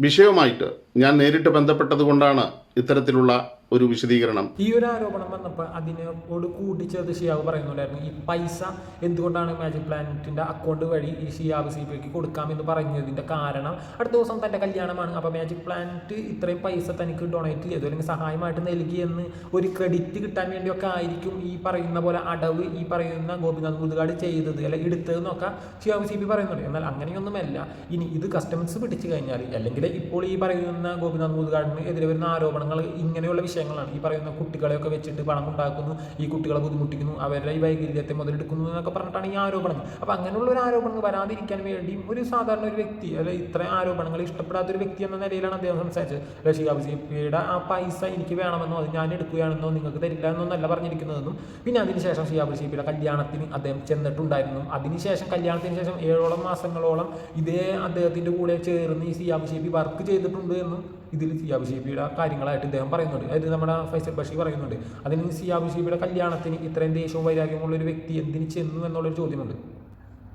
വിഷയവുമായിട്ട് ഞാൻ നേരിട്ട് ബന്ധപ്പെട്ടത് കൊണ്ടാണ് ഇത്തരത്തിലുള്ള ഒരു വിശദീകരണം. ഈ ഒരു ആരോപണം വന്നപ്പോൾ അതിനോട് കൂട്ടിച്ചേർത്ത് ഷിയാവ് പറയുന്നുണ്ടായിരുന്നു. ഈ പൈസ എന്തുകൊണ്ടാണ് മാജിക് പ്ലാനറ്റിന്റെ അക്കൗണ്ട് വഴി ഈ ഷിയാവ് സി പിക്ക് കൊടുക്കാമെന്ന് പറഞ്ഞതിന്റെ കാരണം അടുത്ത ദിവസം തന്റെ കല്യാണമാണ്. അപ്പോൾ മാജിക് പ്ലാനറ്റ് ഇത്രയും പൈസ തനിക്ക് ഡൊണേറ്റ് ചെയ്തു അല്ലെങ്കിൽ സഹായമായിട്ട് നൽകി എന്ന് ഒരു ക്രെഡിറ്റ് കിട്ടാൻ വേണ്ടിയൊക്കെ ആയിരിക്കും ഈ പറയുന്ന പോലെ അടവ് ഈ പറയുന്ന ഗോപിനാഥ് മുതുകാട് ചെയ്തത് അല്ലെ എടുത്തതെന്നൊക്കെ ഷിയാവ് സി പി പറയുന്നുണ്ട്. എന്നാൽ അങ്ങനെയൊന്നുമല്ല. ഇനി ഇത് കസ്റ്റമേഴ്സ് പിടിച്ചു കഴിഞ്ഞാൽ അല്ലെങ്കിൽ ഇപ്പോൾ ഈ പറയുന്ന ഗോപിനാഥ് മുതുകാടിന് എതിരെ വരുന്ന ആരോപണങ്ങൾ ഇങ്ങനെയുള്ള വിഷയങ്ങളാണ് ഈ പറയുന്ന കുട്ടികളെയൊക്കെ വെച്ചിട്ട് പണം ഉണ്ടാക്കുന്നു ഈ കുട്ടികളെ ബുദ്ധിമുട്ടിക്കുന്നു അവരുടെ ഈ വൈകല്യത്തെ മുതലെടുക്കുന്നു എന്നൊക്കെ പറഞ്ഞിട്ടാണ് ഈ ആരോപണങ്ങൾ. അപ്പോൾ അങ്ങനെയുള്ള ഒരു ആരോപണങ്ങൾ വരാതിരിക്കാൻ വേണ്ടി ഒരു സാധാരണ ഒരു വ്യക്തി അല്ലെ ഇത്ര ആരോപണങ്ങൾ ഇഷ്ടപ്പെടാത്ത ഒരു വ്യക്തി എന്ന നിലയിലാണ് അദ്ദേഹം സംസാരിച്ചത്. ഷിഹാബ് പിയുടെ ആ പൈസ എനിക്ക് വേണമെന്നോ അത് ഞാൻ എടുക്കുകയാണെന്നോ നിങ്ങൾക്ക് തരില്ല എന്നൊന്നല്ല പറഞ്ഞിരിക്കുന്നതെന്നും പിന്നെ അതിനുശേഷം ഷിഹാബ് സിപിയുടെ കല്യാണത്തിന് അദ്ദേഹം ചെന്നിട്ടുണ്ടായിരുന്നു. അതിനുശേഷം കല്യാണത്തിന് ശേഷം ഏഴോളം മാസങ്ങളോളം ഇതേ അദ്ദേഹത്തിന്റെ കൂടെ ചേർന്ന് ഈ സിയാബ് ഷേബി വർക്ക് ചെയ്തിട്ടുണ്ട് എന്നും ഇതിൽ സിയാബ് ഷേബിയുടെ കാര്യങ്ങളായിട്ട് ഇദ്ദേഹം പറയുന്നുണ്ട്. അതായത് നമ്മുടെ ഫൈസൽ ബഷീർ പറയുന്നുണ്ട്. അതിന് സിയാബ് ഷേബിയുടെ കല്യാണത്തിന് ഇത്രയും ദേഷ്യവും വൈരാഗ്യമുള്ള ഒരു വ്യക്തി എന്തിന് ചെന്നു എന്നുള്ളൊരു ചോദ്യമുണ്ട്.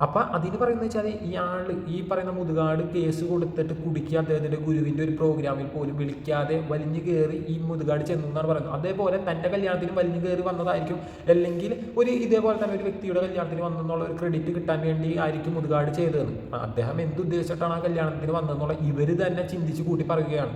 അപ്പം അതിന് പറയുന്നത് വെച്ചാൽ ഇയാൾ ഈ പറയുന്ന മുതുകാട് കേസ് കൊടുത്തിട്ട് കുടുക്കി അദ്ദേഹത്തിന്റെ ഗുരുവിന്റെ ഒരു പ്രോഗ്രാമിൽ പോലും വിളിക്കാതെ വലിഞ്ഞു കയറി ഈ മുതുകാട് ചെന്നു എന്നാണ് പറയുന്നത്. അതേപോലെ തന്റെ കല്യാണത്തിന് വലിഞ്ഞു കയറി വന്നതായിരിക്കും. അല്ലെങ്കിൽ ഒരു ഇതേപോലെ തന്നെ ഒരു വ്യക്തിയുടെ കല്യാണത്തിന് വന്നെന്നുള്ള ഒരു ക്രെഡിറ്റ് കിട്ടാൻ വേണ്ടി ആയിരിക്കും മുതുകാട് ചെയ്തതെന്ന്. അദ്ദേഹം എന്തുദ്ദേശിച്ചിട്ടാണ് ആ കല്യാണത്തിന് വന്നതെന്നുള്ള ഇവർ തന്നെ ചിന്തിച്ച് കൂട്ടി പറയുകയാണ്.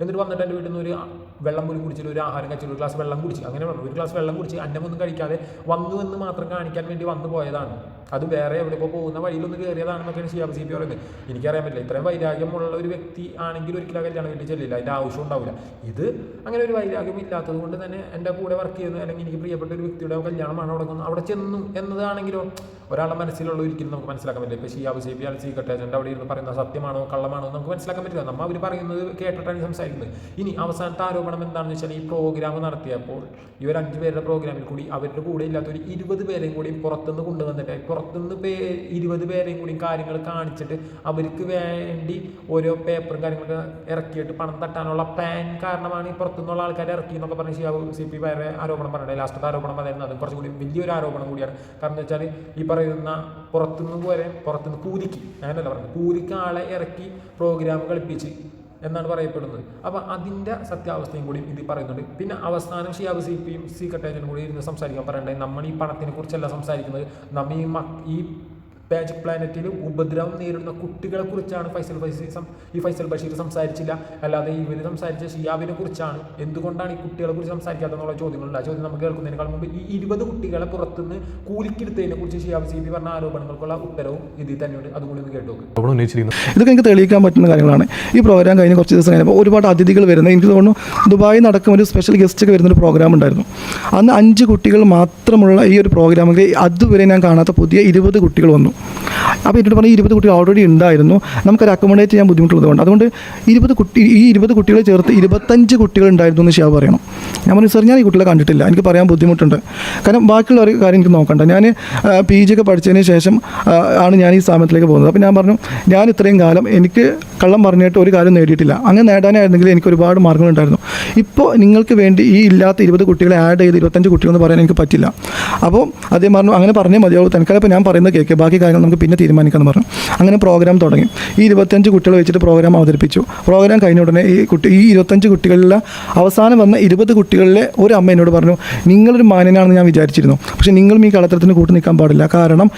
എന്നിട്ട് വന്നിട്ട് എന്റെ വീട്ടിൽ നിന്ന് ഒരു വെള്ളം പോലും കുടിച്ചില്ല ഒരു ആഹാരം കഴിച്ചു ഒരു ഗ്ലാസ് വെള്ളം കുടിച്ചു. അങ്ങനെ പറഞ്ഞു. ഒരു ഗ്ലാസ് വെള്ളം കുടിച്ച് അന്നമൊന്നും കഴിക്കാതെ വന്നു എന്ന് മാത്രം കാണിക്കാൻ വേണ്ടി വന്നു പോയതാണ്. അത് വേറെ എവിടെയൊക്കെ പോകുന്ന വഴിയിലൊന്ന് കയറിയതാണെന്നൊക്കെയാണ് ഷിയാബ് സി പി പറയുന്നത്. എനിക്കറിയാൻ പറ്റില്ല. ഇത്രയും വൈരാഗ്യമുള്ള ഒരു വ്യക്തി ആണെങ്കിൽ ഒരിക്കലും കല്യാണം വീട്ടിൽ ചെല്ലില്ല. അതിന്റെ ആവശ്യം ഉണ്ടാവില്ല. ഇത് അങ്ങനെ ഒരു വൈരാഗ്യം ഇല്ലാത്തത് കൊണ്ട് തന്നെ എന്റെ കൂടെ വർക്ക് ചെയ്യുന്ന അല്ലെങ്കിൽ എനിക്ക് പ്രിയപ്പെട്ട ഒരു വ്യക്തിയുടെ കല്യാണമാണ് നടക്കുന്നത്. അവിടെ ചെന്നു എന്നതാണെങ്കിലോ ഒരാളുടെ മനസ്സിലുള്ള ഒരിക്കലും നമുക്ക് മനസ്സിലാക്കാൻ പറ്റില്ല. ഇപ്പോൾ ഷിയാബ് സി പി അൽ സീക്രട്ട് ഏജന്റ് അവിടെ ഇരുന്ന് പറയുന്ന സത്യമാണോ കള്ളമാണോ നമുക്ക് മനസ്സിലാക്കാൻ പറ്റില്ല. നമ്മൾ അവർ പറയുന്നത് കേട്ടിട്ടാണ് സംസാരിക്കുന്നത്. ഇനി അവസാനത്തെ ആരോപണം എന്താണെന്ന് വെച്ചാൽ ഈ പ്രോഗ്രാം നടത്തിയപ്പോൾ ഇവർ അഞ്ച് പേരുടെ പ്രോഗ്രാമിൽ കൂടി അവരുടെ കൂടെ ഇല്ലാത്ത ഒരു ഇരുപത് പേരെയും കൂടി പുറത്തുനിന്ന് കൊണ്ടുവന്നിട്ട് പുറത്തുനിന്ന് പേ ഇരുപത് പേരെയും കൂടി കാര്യങ്ങൾ കാണിച്ചിട്ട് അവർക്ക് വേണ്ടി ഓരോ പേപ്പറും കാര്യങ്ങളൊക്കെ ഇറക്കിയിട്ട് പണം തട്ടാനുള്ള പ്ലാൻ കാരണമാണ് ഈ പുറത്തുനിന്നുള്ള ആൾക്കാർ ഇറക്കി എന്നൊക്കെ പറഞ്ഞ് സി പി വേറെ ആരോപണം പറഞ്ഞത് ലാസ്റ്റത്തെ ആരോപണം പറയുന്നത് അത് കുറച്ചും കൂടി വലിയൊരു ആരോപണം കൂടിയാണ്. കാരണം എന്ന് വെച്ചാൽ ഈ പറയുന്ന പുറത്തുനിന്ന് പോലെ പുറത്തുനിന്ന് കൂലിക്ക് അങ്ങനെയല്ല പറഞ്ഞത്. കൂലിക്ക് ആളെ ഇറക്കി പ്രോഗ്രാം കളിപ്പിച്ച്. എന്നാണ് പറയപ്പെടുന്നത്. അപ്പോൾ അതിന്റെ സത്യാവസ്ഥയും കൂടി ഇത് പറയുന്നുണ്ട്. പിന്നെ അവസാനം ഷിയാബ് സി പിയും സി കട്ടേജനും കൂടി ഇരുന്ന് സംസാരിക്കാൻ പറയണ്ടേ നമ്മൾ ഈ പണത്തിനെ കുറിച്ചല്ല സംസാരിക്കുന്നത്. നമ്മൾ ഈ ഈ പാജിക് പ്ലാനറ്റിൽ ഉപദ്രവം നേരിടുന്ന കുട്ടികളെ കുറിച്ചാണ് ഫൈസൽ ബഷീർ ഈ ഫൈസൽ ബഷീർ സംസാരിച്ചില്ല. അല്ലാതെ ഇവർ സംസാരിച്ച ഷിയാബിനെ കുറിച്ചാണ്. എന്തുകൊണ്ടാണ് ഈ കുട്ടികളെ കുറിച്ച് സംസാരിക്കാത്തെന്നുള്ള ചോദ്യങ്ങളുണ്ട്. ആ ചോദ്യം നമുക്ക് കേൾക്കുന്നതിനേക്കാൾ മുമ്പ് ഈ ഇരുപത് കുട്ടികളെ പുറത്തുനിന്ന് കൂലിക്കെടുത്തതിനെ കുറിച്ച് ഷിയാബ് സി ബി പറഞ്ഞ ആരോപണങ്ങൾക്കുള്ള ഉത്തരവും ഇതിൽ തന്നെയുണ്ട്. അതുകൂടി ഒന്ന് കേട്ടു ഇതൊക്കെ എനിക്ക് തെളിയിക്കാൻ പറ്റുന്ന കാര്യങ്ങളാണ്. ഈ പ്രോഗ്രാം കഴിഞ്ഞ് കുറച്ച് ദിവസം കഴിഞ്ഞപ്പോൾ ഒരുപാട് അതിഥികൾ വരുന്നത്. എനിക്ക് തോന്നുന്നു ദുബായിൽ നടക്കും ഒരു സ്പെഷ്യൽ ഗസ്റ്റ് ഒക്കെ വരുന്നൊരു പ്രോഗ്രാം ഉണ്ടായിരുന്നു. അന്ന് അഞ്ച് കുട്ടികൾ മാത്രമുള്ള ഈ ഒരു പ്രോഗ്രാമിൽ അതുവരെ ഞാൻ കാണാത്ത പുതിയ ഇരുപത് കുട്ടികൾ വന്നു. അപ്പോൾ എന്നോട് പറഞ്ഞാൽ ഇരുപത് കുട്ടികൾ ഓൾറെഡി ഉണ്ടായിരുന്നു. നമുക്കത് അക്കോമഡേറ്റ് ചെയ്യാൻ ബുദ്ധിമുട്ടുള്ളതുകൊണ്ട്. അതുകൊണ്ട് ഇരുപത് കുട്ടി ഈ ഇരുപത് കുട്ടികളെ ചേർത്ത് ഇരുപത്തഞ്ച് കുട്ടികൾ ഉണ്ടായിരുന്നു എന്ന് ശിവ പറയണം. ഞാൻ പറഞ്ഞു സർ ഞാൻ ഈ കുട്ടികളെ കണ്ടിട്ടില്ല. എനിക്ക് പറയാൻ ബുദ്ധിമുട്ടുണ്ട്. കാരണം ബാക്കിയുള്ള ഒരു കാര്യം എനിക്ക് നോക്കണ്ട. ഞാൻ പി ജി ഒക്കെ പഠിച്ചതിന് ശേഷം ആണ് ഞാൻ ഈ സ്ഥാപനത്തിലേക്ക് പോകുന്നത്. അപ്പോൾ ഞാൻ പറഞ്ഞു ഞാൻ ഇത്രയും കാലം എനിക്ക് കള്ളം പറഞ്ഞിട്ട് ഒരു കാര്യം നേടിയിട്ടില്ല. അങ്ങനെ നേടാനായിരുന്നെങ്കിൽ എനിക്ക് ഒരുപാട് മാർഗങ്ങളുണ്ടായിരുന്നു ഇപ്പോൾ നിങ്ങൾക്ക് വേണ്ടി ഈ ഇല്ലാത്ത ഇരുപത് കുട്ടികളെ ആഡ് ചെയ്ത് ഇരുപത്തഞ്ച് കുട്ടികളെന്ന് പറയാൻ എനിക്ക് പറ്റില്ല. അപ്പോൾ അദ്ദേഹം പറഞ്ഞു അങ്ങനെ പറഞ്ഞേ മതിയാവും തനിക്കാലം ഇപ്പോൾ ഞാൻ പറയുന്നത് കേൾക്കുക. ബാക്കി കാര്യങ്ങൾ നമുക്ക് പിന്നെ തീരുമാനിക്കാമെന്ന് പറഞ്ഞു. അങ്ങനെ പ്രോഗ്രാം തുടങ്ങി. ഈ ഇരുപത്തഞ്ച് കുട്ടികളെ വെച്ചിട്ട് പ്രോഗ്രാം അവതരിപ്പിച്ചു. പ്രോഗ്രാം കഴിഞ്ഞ ഉടനെ ഈ കുട്ടി ഈ ഇരുപത്തഞ്ച് കുട്ടികളിലെ അവസാനം വന്ന ഇരുപത് കുട്ടികളിലെ ഒരു അമ്മ എന്നോട് പറഞ്ഞു നിങ്ങളൊരു മാന്യനാണെന്ന് ഞാൻ വിചാരിച്ചിരുന്നു. പക്ഷേ നിങ്ങളും ഈ കളത്തരത്തിന് കൂട്ടി നിൽക്കാൻ പാടില്ല. കാരണം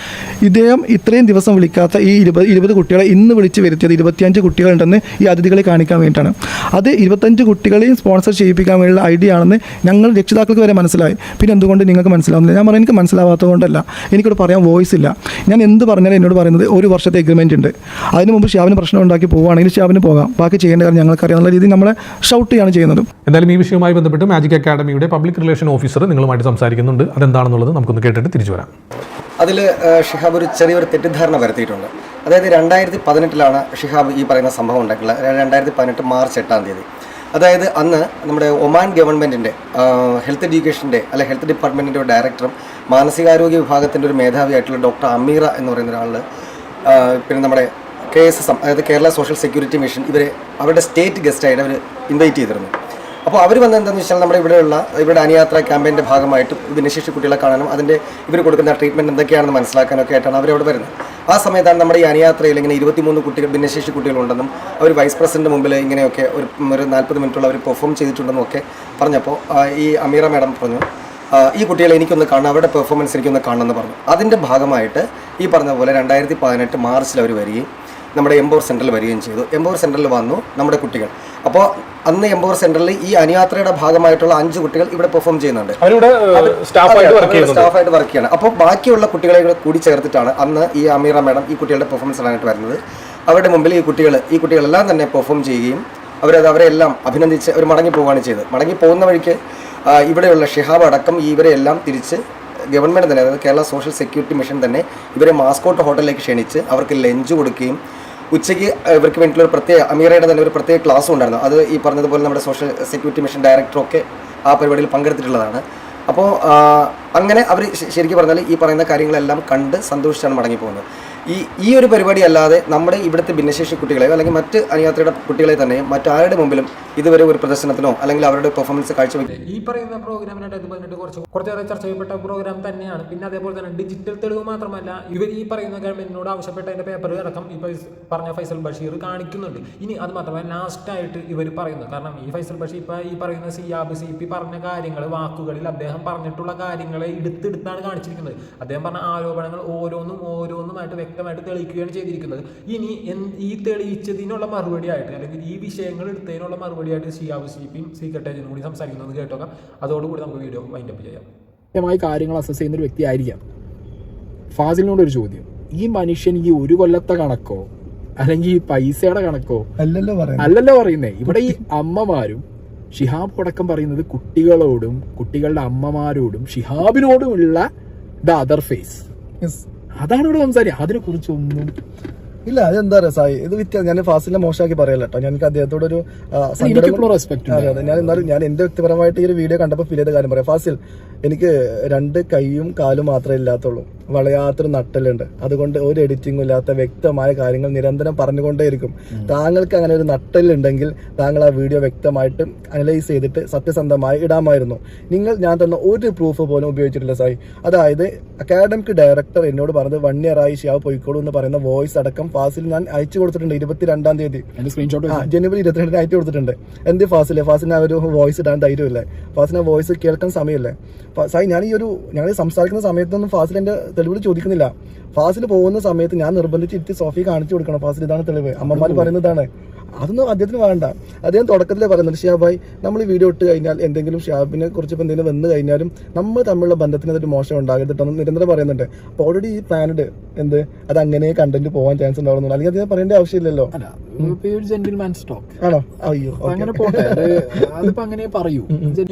ഇദ്ദേഹം ഇത്രയും ദിവസം വിളിക്കാത്ത ഈ ഇരുപത് ഇരുപത് കുട്ടികളെ ഇന്ന് വിളിച്ച് വരുത്തിയത് ഇരുപത്തിയഞ്ച് കുട്ടികളുണ്ടെന്ന് ഈ അതിഥികളെ കാണിക്കാൻ വേണ്ടിയിട്ടാണ്. അത് ഇരുപത്തഞ്ച് കുട്ടികളെയും സ്പോൺസർ ചെയ്യിപ്പിക്കാൻ വേണ്ടിയുള്ള ഐഡിയ ആണെന്ന് ഞങ്ങൾ രക്ഷിതാക്കൾക്ക് വരെ മനസ്സിലായി. പിന്നെ എന്തുകൊണ്ട് നിങ്ങൾക്ക് മനസ്സിലാവുന്നില്ല? ഞാൻ പറഞ്ഞു എനിക്ക് മനസ്സിലാവാത്തത് കൊണ്ടല്ല എനിക്കിവിടെ പറയാൻ വോയിസ് ഇല്ല. ഞാൻ എന്ത് പറഞ്ഞാലും എന്നോട് പറയുന്നത് ഒരു വർഷത്തെ എഗ്രിമെന്റ് ഉണ്ട്. അതിന് മുമ്പ് ഷിയാബിന് പ്രശ്നം ഉണ്ടാക്കി പോവുകയാണെങ്കിൽ ഷിയാബിന് പോകാം. ബാക്കി ചെയ്യേണ്ട കാര്യം ഞങ്ങൾക്കറിയാവുന്ന രീതിയിൽ നമ്മളെ ഷൗട്ട് ചെയ്യാണ് ചെയ്യുന്നത്. എന്തായാലും ഈ വിഷയവുമായി ബന്ധപ്പെട്ട് മാജിക് അക്കാഡമിയുടെ പബ്ലിക് റിലേഷൻ ഓഫീസർ നിങ്ങളുമായിട്ട് സംസാരിക്കുന്നുണ്ട്. അതെന്താണെന്നുള്ളത് നമുക്കൊന്ന് കേട്ടിട്ട് തിരിച്ചു വരാം. അതിൽ ഷിഹാബ് ഒരു ചെറിയൊരു തെറ്റിദ്ധാരണ വരുത്തിയിട്ടുണ്ട്. അതായത് രണ്ടായിരത്തി പതിനെട്ടിലാണ് ഷിഹാബ് ഈ പറയുന്ന സംഭവം ഉണ്ടായിട്ടുള്ളത്. രണ്ടായിരത്തി പതിനെട്ട് മാർച്ച് എട്ടാം തീയതി. അതായത് അന്ന് നമ്മുടെ ഒമാൻ ഗവൺമെന്റിന്റെ ഹെൽത്ത് എഡ്യൂക്കേഷന്റെ അല്ലെ ഹെൽത്ത് ഡിപ്പാർട്ട്മെന്റിന്റെ ഒരു ഡയറക്ടറും മാനസികാരോഗ്യ വിഭാഗത്തിന്റെ ഒരു മേധാവിയായിട്ടുള്ള ഡോക്ടർ അമീറ എന്ന് പറയുന്ന ഒരാൾ പിന്നെ നമ്മുടെ കെ എസ് എസ് എം അതായത് കേരള സോഷ്യൽ സെക്യൂരിറ്റി മിഷൻ ഇവരെ അവരുടെ സ്റ്റേറ്റ് ഗസ്റ്റായിട്ട് അവർ ഇൻവൈറ്റ് ചെയ്തിരുന്നു. അപ്പോൾ അവർ വന്നത് എന്താണെന്ന് വെച്ചാൽ നമ്മുടെ ഇവിടെയുള്ള ഇവിടെ അനുയാത്ര ക്യാമ്പയിന്റെ ഭാഗമായിട്ട് ഭിന്നശേഷി കുട്ടികളെ കാണാനും അതിന്റെ ഇവർ കൊടുക്കുന്ന ട്രീറ്റ്മെന്റ് എന്തൊക്കെയാണെന്ന് മനസ്സിലാക്കാനൊക്കെ ആയിട്ടാണ് അവരവിടെ വരുന്നത്. ആ സമയത്താണ് നമ്മുടെ ഈ അനുയാത്രയിൽ ഇങ്ങനെ ഇരുപത്തിമൂന്ന് കുട്ടികൾ ഭിന്നശേഷി കുട്ടികളുണ്ടെന്നും അവർ വൈസ് പ്രസിഡന്റ് മുമ്പിൽ ഇങ്ങനെയൊക്കെ ഒരു ഒരു നാൽപ്പത് മിനിറ്റുള്ള അവർ പെർഫോം ചെയ്തിട്ടുണ്ടെന്നും ഒക്കെ പറഞ്ഞപ്പോൾ ഈ അമീറ മാഡം പറഞ്ഞു ഈ കുട്ടികളെ എനിക്കൊന്ന് കാണണം അവരുടെ പെർഫോമൻസ് എനിക്കൊന്ന് കാണണമെന്ന് പറഞ്ഞു. അതിന്റെ ഭാഗമായിട്ട് ഈ പറഞ്ഞ പോലെ രണ്ടായിരത്തി പതിനെട്ട് മാർച്ചിൽ അവർ വരികയും നമ്മുടെ എംപവർ സെന്ററിൽ വരികയും ചെയ്തു. എംപവർ സെന്ററിൽ വന്നു നമ്മുടെ കുട്ടികൾ. അപ്പോൾ അന്ന് എംപവർ സെന്ററിൽ ഈ അനുയാത്രയുടെ ഭാഗമായിട്ടുള്ള അഞ്ച് കുട്ടികൾ ഇവിടെ പെർഫോം ചെയ്യുന്നുണ്ട്. സ്റ്റാഫായിട്ട് വർക്ക് ചെയ്യണം. അപ്പോൾ ബാക്കിയുള്ള കുട്ടികളെ കൂടെ ചേർത്തിട്ടാണ് അന്ന് ഈ അമീറ മാഡം ഈ കുട്ടികളുടെ പെർഫോമൻസ് ഇടാനായിട്ട് വരുന്നത്. അവരുടെ മുമ്പിൽ ഈ കുട്ടികൾ ഈ കുട്ടികളെല്ലാം തന്നെ പെർഫോം ചെയ്യുകയും അവരത് അവരെല്ലാം അഭിനന്ദിച്ച് അവർ മടങ്ങി പോവുകയാണ് ചെയ്തത്. മടങ്ങി പോകുന്ന വഴിക്ക് ഇവിടെയുള്ള ഷിഹാബ് അടക്കം ഇവരെ എല്ലാം തിരിച്ച് ഗവൺമെന്റ് തന്നെ അതായത് കേരള സോഷ്യൽ സെക്യൂരിറ്റി മിഷൻ തന്നെ ഇവരെ മാസ്കോട്ട് ഹോട്ടലിലേക്ക് ക്ഷണിച്ച് അവർക്ക് ലഞ്ച് കൊടുക്കുകയും ഉച്ചയ്ക്ക് ഇവർക്ക് വേണ്ടിയിട്ടുള്ള ഒരു പ്രത്യേക അമീറയുടെ തന്നെ ഒരു പ്രത്യേക ക്ലാസ്സും ഉണ്ടായിരുന്നു. അത് ഈ പറഞ്ഞതുപോലെ നമ്മുടെ സോഷ്യൽ സെക്യൂരിറ്റി മിഷൻ ഡയറക്ടറൊക്കെ ആ പരിപാടിയിൽ പങ്കെടുത്തിട്ടുള്ളതാണ്. അപ്പോൾ അങ്ങനെ അവർ ശരിക്കും പറഞ്ഞാൽ ഈ പറയുന്ന കാര്യങ്ങളെല്ലാം കണ്ട് സന്തോഷിച്ചാണ് മടങ്ങിപ്പോകുന്നത്. ഈ ഈ ഒരു പരിപാടി അല്ലാതെ നമ്മുടെ ഇവിടുത്തെ ഭിന്നശേഷി കുട്ടികളെയോ അല്ലെങ്കിൽ മറ്റ് അനുയാത്രയുടെ കുട്ടികളെ തന്നെ മറ്റാരുടെ മുമ്പിലും ഇതുവരെ ഒരു പ്രദർശനത്തിനോ അല്ലെങ്കിൽ അവരുടെ പെർഫോമൻസ് കാഴ്ചവെക്കും ഈ പറയുന്ന പ്രോഗ്രാമിനായിട്ട് പറഞ്ഞിട്ട് കുറച്ച് കുറച്ചേറെ ചർച്ച ചെയ്യപ്പെട്ട പ്രോഗ്രാം തന്നെയാണ്. പിന്നെ അതേപോലെ തന്നെ ഡിജിറ്റൽ തെളിവ് മാത്രമല്ല ഇവർ ഈ പറയുന്ന ഗവൺമെന്റിനോട് ആവശ്യപ്പെട്ട അതിന്റെ പേപ്പർ അടക്കം ഈ പറഞ്ഞ ഫൈസൽ ബഷീർ കാണിക്കുന്നുണ്ട്. ഇനി അത് മാത്രമല്ല ലാസ്റ്റ് ആയിട്ട് ഇവർ പറയുന്നു കാരണം ഈ ഫൈസൽ ബഷീർ ഇപ്പൊ ഈ പറയുന്ന സിയാബ് സി പി പറഞ്ഞ കാര്യങ്ങൾ വാക്കുകളിൽ അദ്ദേഹം പറഞ്ഞിട്ടുള്ള കാര്യങ്ങളെ എടുത്തെടുത്താണ് കാണിച്ചിരിക്കുന്നത്. അദ്ദേഹം പറഞ്ഞ ആരോപണങ്ങൾ ഓരോന്നും ഓരോന്നുമായിട്ട് വ്യക്തമായിട്ട് തെളിയിക്കുകയാണ് ചെയ്തിരിക്കുന്നത്. ഇനി ഈ തെളിയിച്ചതിനുള്ള മറുപടി ആയിട്ട് അല്ലെങ്കിൽ ഈ വിഷയങ്ങൾ എടുത്തതിനുള്ള മറുപടി ആയിട്ട് സിയാബ് സി പിയും സീക്രട്ടേജനും കൂടി സംസാരിക്കുന്നത് കേട്ടോക്കാം. അതോടുകൂടി നമുക്ക് വീഡിയോ വൈൻഡപ്പ് ചെയ്യാം. കൃത്യമായി കാര്യങ്ങൾ അസസ് ചെയ്യുന്ന ഒരു വ്യക്തി ആയിരിക്കാം. ഫാസിലിനോട് ഒരു ചോദ്യം. ഈ മനുഷ്യൻ ഈ ഒരു കൊല്ലത്തെ കണക്കോ അല്ലെങ്കിൽ ഈ പൈസയുടെ കണക്കോ അല്ലല്ലോ അല്ലല്ലോ പറയുന്നേ. ഇവിടെ ഈ അമ്മമാരും ഷിഹാബ് അടക്കം പറയുന്നത് കുട്ടികളോടും കുട്ടികളുടെ അമ്മമാരോടും ഷിഹാബിനോടുമുള്ള ദ അതർ ഫേസ് അതാണ് ഇവിടെ സംസാരിക്കുക. അതിനെ കുറിച്ചൊന്നും ഇല്ല അതെന്താ രസായി സായി ഇത് വ്യത്യാസം ഞാൻ ഫാസിലിനെ മോശമാക്കി പറയല്ല കേട്ടോ ഞാൻ എനിക്ക് അദ്ദേഹത്തോട് ഒരു ഞാൻ എന്നാലും ഞാൻ എന്റെ വ്യക്തിപരമായിട്ട് ഈ ഒരു വീഡിയോ കണ്ടപ്പോൾ ഫീൽ ചെയ്ത കാര്യം പറയാം. ഫാസിൽ എനിക്ക് രണ്ട് കൈയും കാലും മാത്രമേ ഇല്ലാത്തുള്ളൂ. വളയാത്തൊരു നട്ടലുണ്ട് അതുകൊണ്ട് ഒരു എഡിറ്റിംഗും ഇല്ലാത്ത വ്യക്തമായ കാര്യങ്ങൾ നിരന്തരം പറഞ്ഞുകൊണ്ടേയിരിക്കും. താങ്കൾക്ക് അങ്ങനെ ഒരു നട്ടലുണ്ടെങ്കിൽ താങ്കൾ ആ വീഡിയോ വ്യക്തമായിട്ട് അനലൈസ് ചെയ്തിട്ട് സത്യസന്ധമായി ഇടാമായിരുന്നു. നിങ്ങൾ ഞാൻ തന്ന ഒരു പ്രൂഫ് പോലും ഉപയോഗിച്ചിട്ടില്ല സായി. അതായത് അക്കാഡമിക് ഡയറക്ടർ എന്നോട് പറഞ്ഞത് വൺ ഇയർ ആയി ഷിയാവ് പോയിക്കോളൂ എന്ന് പറയുന്ന വോയിസ് അടക്കം ഫാസിൽ ഞാൻ അയച്ചു കൊടുത്തിട്ടുണ്ട് ഇരുപത്തിരണ്ടാം തീയതി. ജനുവരി ഇരുപത്തിരണ്ടിന് അയച്ചു കൊടുത്തിട്ടുണ്ട്. എന്ത് ഫാസിലെ ഫാസിന് ആ ഒരു വോയിസ് ഇടാൻ ധൈര്യമില്ലേ? ഫാസിന് വോയിസ് കേൾക്കാൻ സമയമില്ലേ? സായി ഞാൻ ഈ ഒരു ഞങ്ങൾ സംസാരിക്കുന്ന സമയത്തൊന്നും ഫാസിൽ എന്റെ തെളിവുകൾ ചോദിക്കുന്നില്ല. ഫാസിൽ പോകുന്ന സമയത്ത് ഞാൻ നിർബന്ധിച്ച് ഇരുത്തി സോഫി കാണിച്ചു കൊടുക്കണം. ഫാസിൽ ഇതാണ് തെളിവ്. അമ്മമാർ പറയുന്നതാണ് അതൊന്നും അദ്ദേഹത്തിന് വേണ്ട. അദ്ദേഹം തുടക്കത്തിലേ പറയുന്നുണ്ട് ഷിയാബായി നമ്മൾ ഈ വീഡിയോ ഇട്ട് കഴിഞ്ഞാൽ എന്തെങ്കിലും ഷിയാബിനെ കുറിച്ച് ഇപ്പം എന്തെങ്കിലും വന്നു കഴിഞ്ഞാലും നമ്മൾ തമ്മിലുള്ള ബന്ധത്തിന് അതൊരു മോശം ഉണ്ടാകരുത് എന്ന് നിരന്തരം പറയുന്നുണ്ട്. അപ്പോൾ ഓൾറെഡി ഈ പ്ലാനഡ് എന്ത്? അത് അങ്ങനെ കണ്ടന്റ് പോകാൻ ചാൻസ് ഉണ്ടാവുന്നു അല്ലെങ്കിൽ അദ്ദേഹം പറയേണ്ട ആവശ്യമില്ലല്ലോ. ആണോ? അയ്യോ അങ്ങനെ പറയൂ.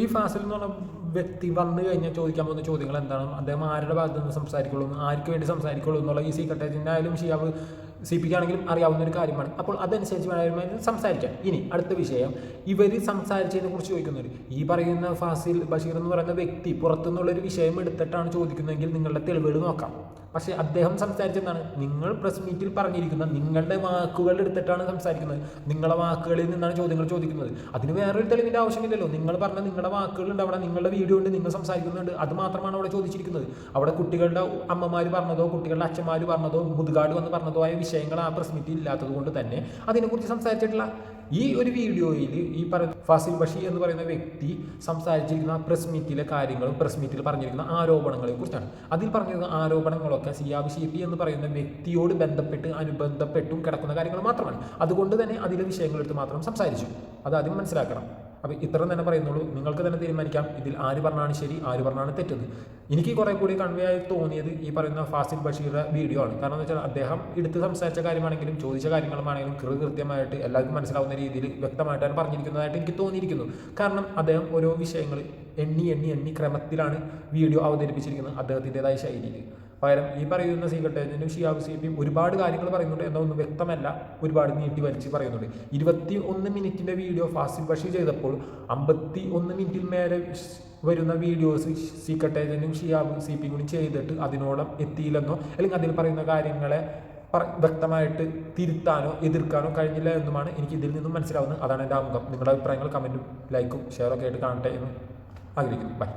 ഈ ഫാസിൽ എന്ന് പറഞ്ഞ വ്യക്തി വന്നു കഴിഞ്ഞാൽ ചോദിക്കാൻ പോകുന്ന ചോദ്യങ്ങൾ എന്താണ്? അദ്ദേഹം ആരുടെ ഭാഗത്ത് നിന്ന് സംസാരിക്കുള്ളൂ? ആർക്ക് വേണ്ടി സംസാരിക്കുള്ളൂ എന്നുള്ള ഈ സീക്രട്ട് ഏജന്റ് ആയാലും ഷിയാബ് സി പിക്ക് ആണെങ്കിലും അറിയാവുന്ന ഒരു കാര്യമാണ്. അപ്പോൾ അതനുസരിച്ച് വേണമെങ്കിൽ സംസാരിക്കാം ഇനി അടുത്ത വിഷയം. ഇവർ സംസാരിച്ചതിനെ കുറിച്ച് ചോദിക്കുന്നത് ഈ പറയുന്ന ഫാസിൽ ബഷീർ എന്ന് പറയുന്ന വ്യക്തി പുറത്തുനിന്നുള്ളൊരു വിഷയം എടുത്തിട്ടാണ് ചോദിക്കുന്നതെങ്കിൽ നിങ്ങളുടെ തെളിവുകൾ നോക്കാം. പക്ഷേ അദ്ദേഹം സംസാരിച്ചെന്താണ്? നിങ്ങൾ പ്രസ് മീറ്റിൽ പറഞ്ഞിരിക്കുന്ന നിങ്ങളുടെ വാക്കുകൾ എടുത്തിട്ടാണ് സംസാരിക്കുന്നത്. നിങ്ങളുടെ വാക്കുകളിൽ നിന്നാണ് ചോദ്യങ്ങൾ ചോദിക്കുന്നത്. അതിന് വേറൊരു തെളിവിന്റെ ആവശ്യമില്ലല്ലോ. നിങ്ങൾ പറഞ്ഞ നിങ്ങളുടെ വാക്കുകളുണ്ട്. അവിടെ നിങ്ങളുടെ വീഡിയോ ഉണ്ട്. നിങ്ങൾ സംസാരിക്കുന്നുണ്ട്. അത് മാത്രമാണ് അവിടെ ചോദിച്ചിരിക്കുന്നത്. അവിടെ കുട്ടികളുടെ അമ്മമാർ പറഞ്ഞതോ കുട്ടികളുടെ അച്ഛന്മാർ പറഞ്ഞതോ മുതുകാട് വന്ന് പറഞ്ഞതോ ആയ വിഷയങ്ങൾ ആ പ്രസ് മീറ്റിൽ ഇല്ലാത്തത് കൊണ്ട് തന്നെ അതിനെക്കുറിച്ച് സംസാരിച്ചിട്ടില്ല. ഈ ഒരു വീഡിയോയിൽ ഈ പറയുന്ന ഫാസിൽ ബഷീർ എന്ന് പറയുന്ന വ്യക്തി സംസാരിച്ചിരിക്കുന്ന പ്രസ് മീറ്റിലെ കാര്യങ്ങളും പ്രസ് മീറ്റിൽ പറഞ്ഞിരിക്കുന്ന ആരോപണങ്ങളെ കുറിച്ചാണ്. അതിൽ പറഞ്ഞിരുന്ന ആരോപണങ്ങളൊക്കെ സിയാബ് ഷീപ്പി എന്ന് പറയുന്ന വ്യക്തിയോട് ബന്ധപ്പെട്ട് അനുബന്ധപ്പെട്ടും കിടക്കുന്ന കാര്യങ്ങൾ മാത്രമാണ്. അതുകൊണ്ട് തന്നെ അതിലെ വിഷയങ്ങളെടുത്ത് മാത്രം സംസാരിച്ചു. അത് ആദ്യം മനസ്സിലാക്കണം. അപ്പോൾ ഇത്ര തന്നെ പറയുന്നുള്ളൂ. നിങ്ങൾക്ക് തന്നെ തീരുമാനിക്കാം. ഇതിൽ ആര് പറഞ്ഞാണ് ശരി ആര് പറഞ്ഞാണ് തെറ്റെന്ന്. എനിക്ക് കുറേ കൂടി കൺവേ ആയി തോന്നിയത് ഈ പറയുന്ന ഫാസിൽ ബഷീറുടെ വീഡിയോ ആണ്. കാരണം എന്ന് വെച്ചാൽ അദ്ദേഹം എടുത്ത് സംസാരിച്ച കാര്യമാണെങ്കിലും ചോദിച്ച കാര്യങ്ങളുമാണെങ്കിലും കൃ കൃത്യമായിട്ട് എല്ലാവർക്കും മനസ്സിലാവുന്ന രീതിയിൽ വ്യക്തമായിട്ടാണ് പറഞ്ഞിരിക്കുന്നതായിട്ട് എനിക്ക് തോന്നിയിരിക്കുന്നു. കാരണം അദ്ദേഹം ഓരോ വിഷയങ്ങൾ എണ്ണി എണ്ണി എണ്ണി ക്രമത്തിലാണ് വീഡിയോ അവതരിപ്പിച്ചിരിക്കുന്നത്. അദ്ദേഹത്തിന്റെതായ ശൈലിയിൽ. പകരം ഈ പറയുന്ന സീക്രട്ട് ഏജന്റും ഷിയാബ് സി പിയും ഒരുപാട് കാര്യങ്ങൾ പറയുന്നുണ്ട്. എന്നൊന്നും വ്യക്തമല്ല. ഒരുപാട് നീട്ടി വലിച്ച് പറയുന്നുണ്ട്. ഇരുപത്തി ഒന്ന് മിനിറ്റിന്റെ വീഡിയോ ഫാസിൽ ബഷീർ ചെയ്തപ്പോൾ അമ്പത്തി ഒന്ന് മിനിറ്റിൽ മേലെ വരുന്ന വീഡിയോസ് സീക്രട്ട് ഏജന്റും ഷിയാബും സി പിയും കൂടി ചെയ്തിട്ട് അതിനോളം എത്തിയില്ലെന്നോ അല്ലെങ്കിൽ അതിൽ പറയുന്ന കാര്യങ്ങളെ വ്യക്തമായിട്ട് തിരുത്താനോ എതിർക്കാനോ കഴിഞ്ഞില്ല എന്നുമാണ് എനിക്ക് ഇതിൽ നിന്നും മനസ്സിലാവുന്നത്. അതാണ് എന്റെ ആമുഖം. നിങ്ങളുടെ അഭിപ്രായങ്ങൾ കമന്റും ലൈക്കും ഷെയറൊക്കെ ആയിട്ട് കാണട്ടെ എന്ന് ആഗ്രഹിക്കുന്നു. ബൈ.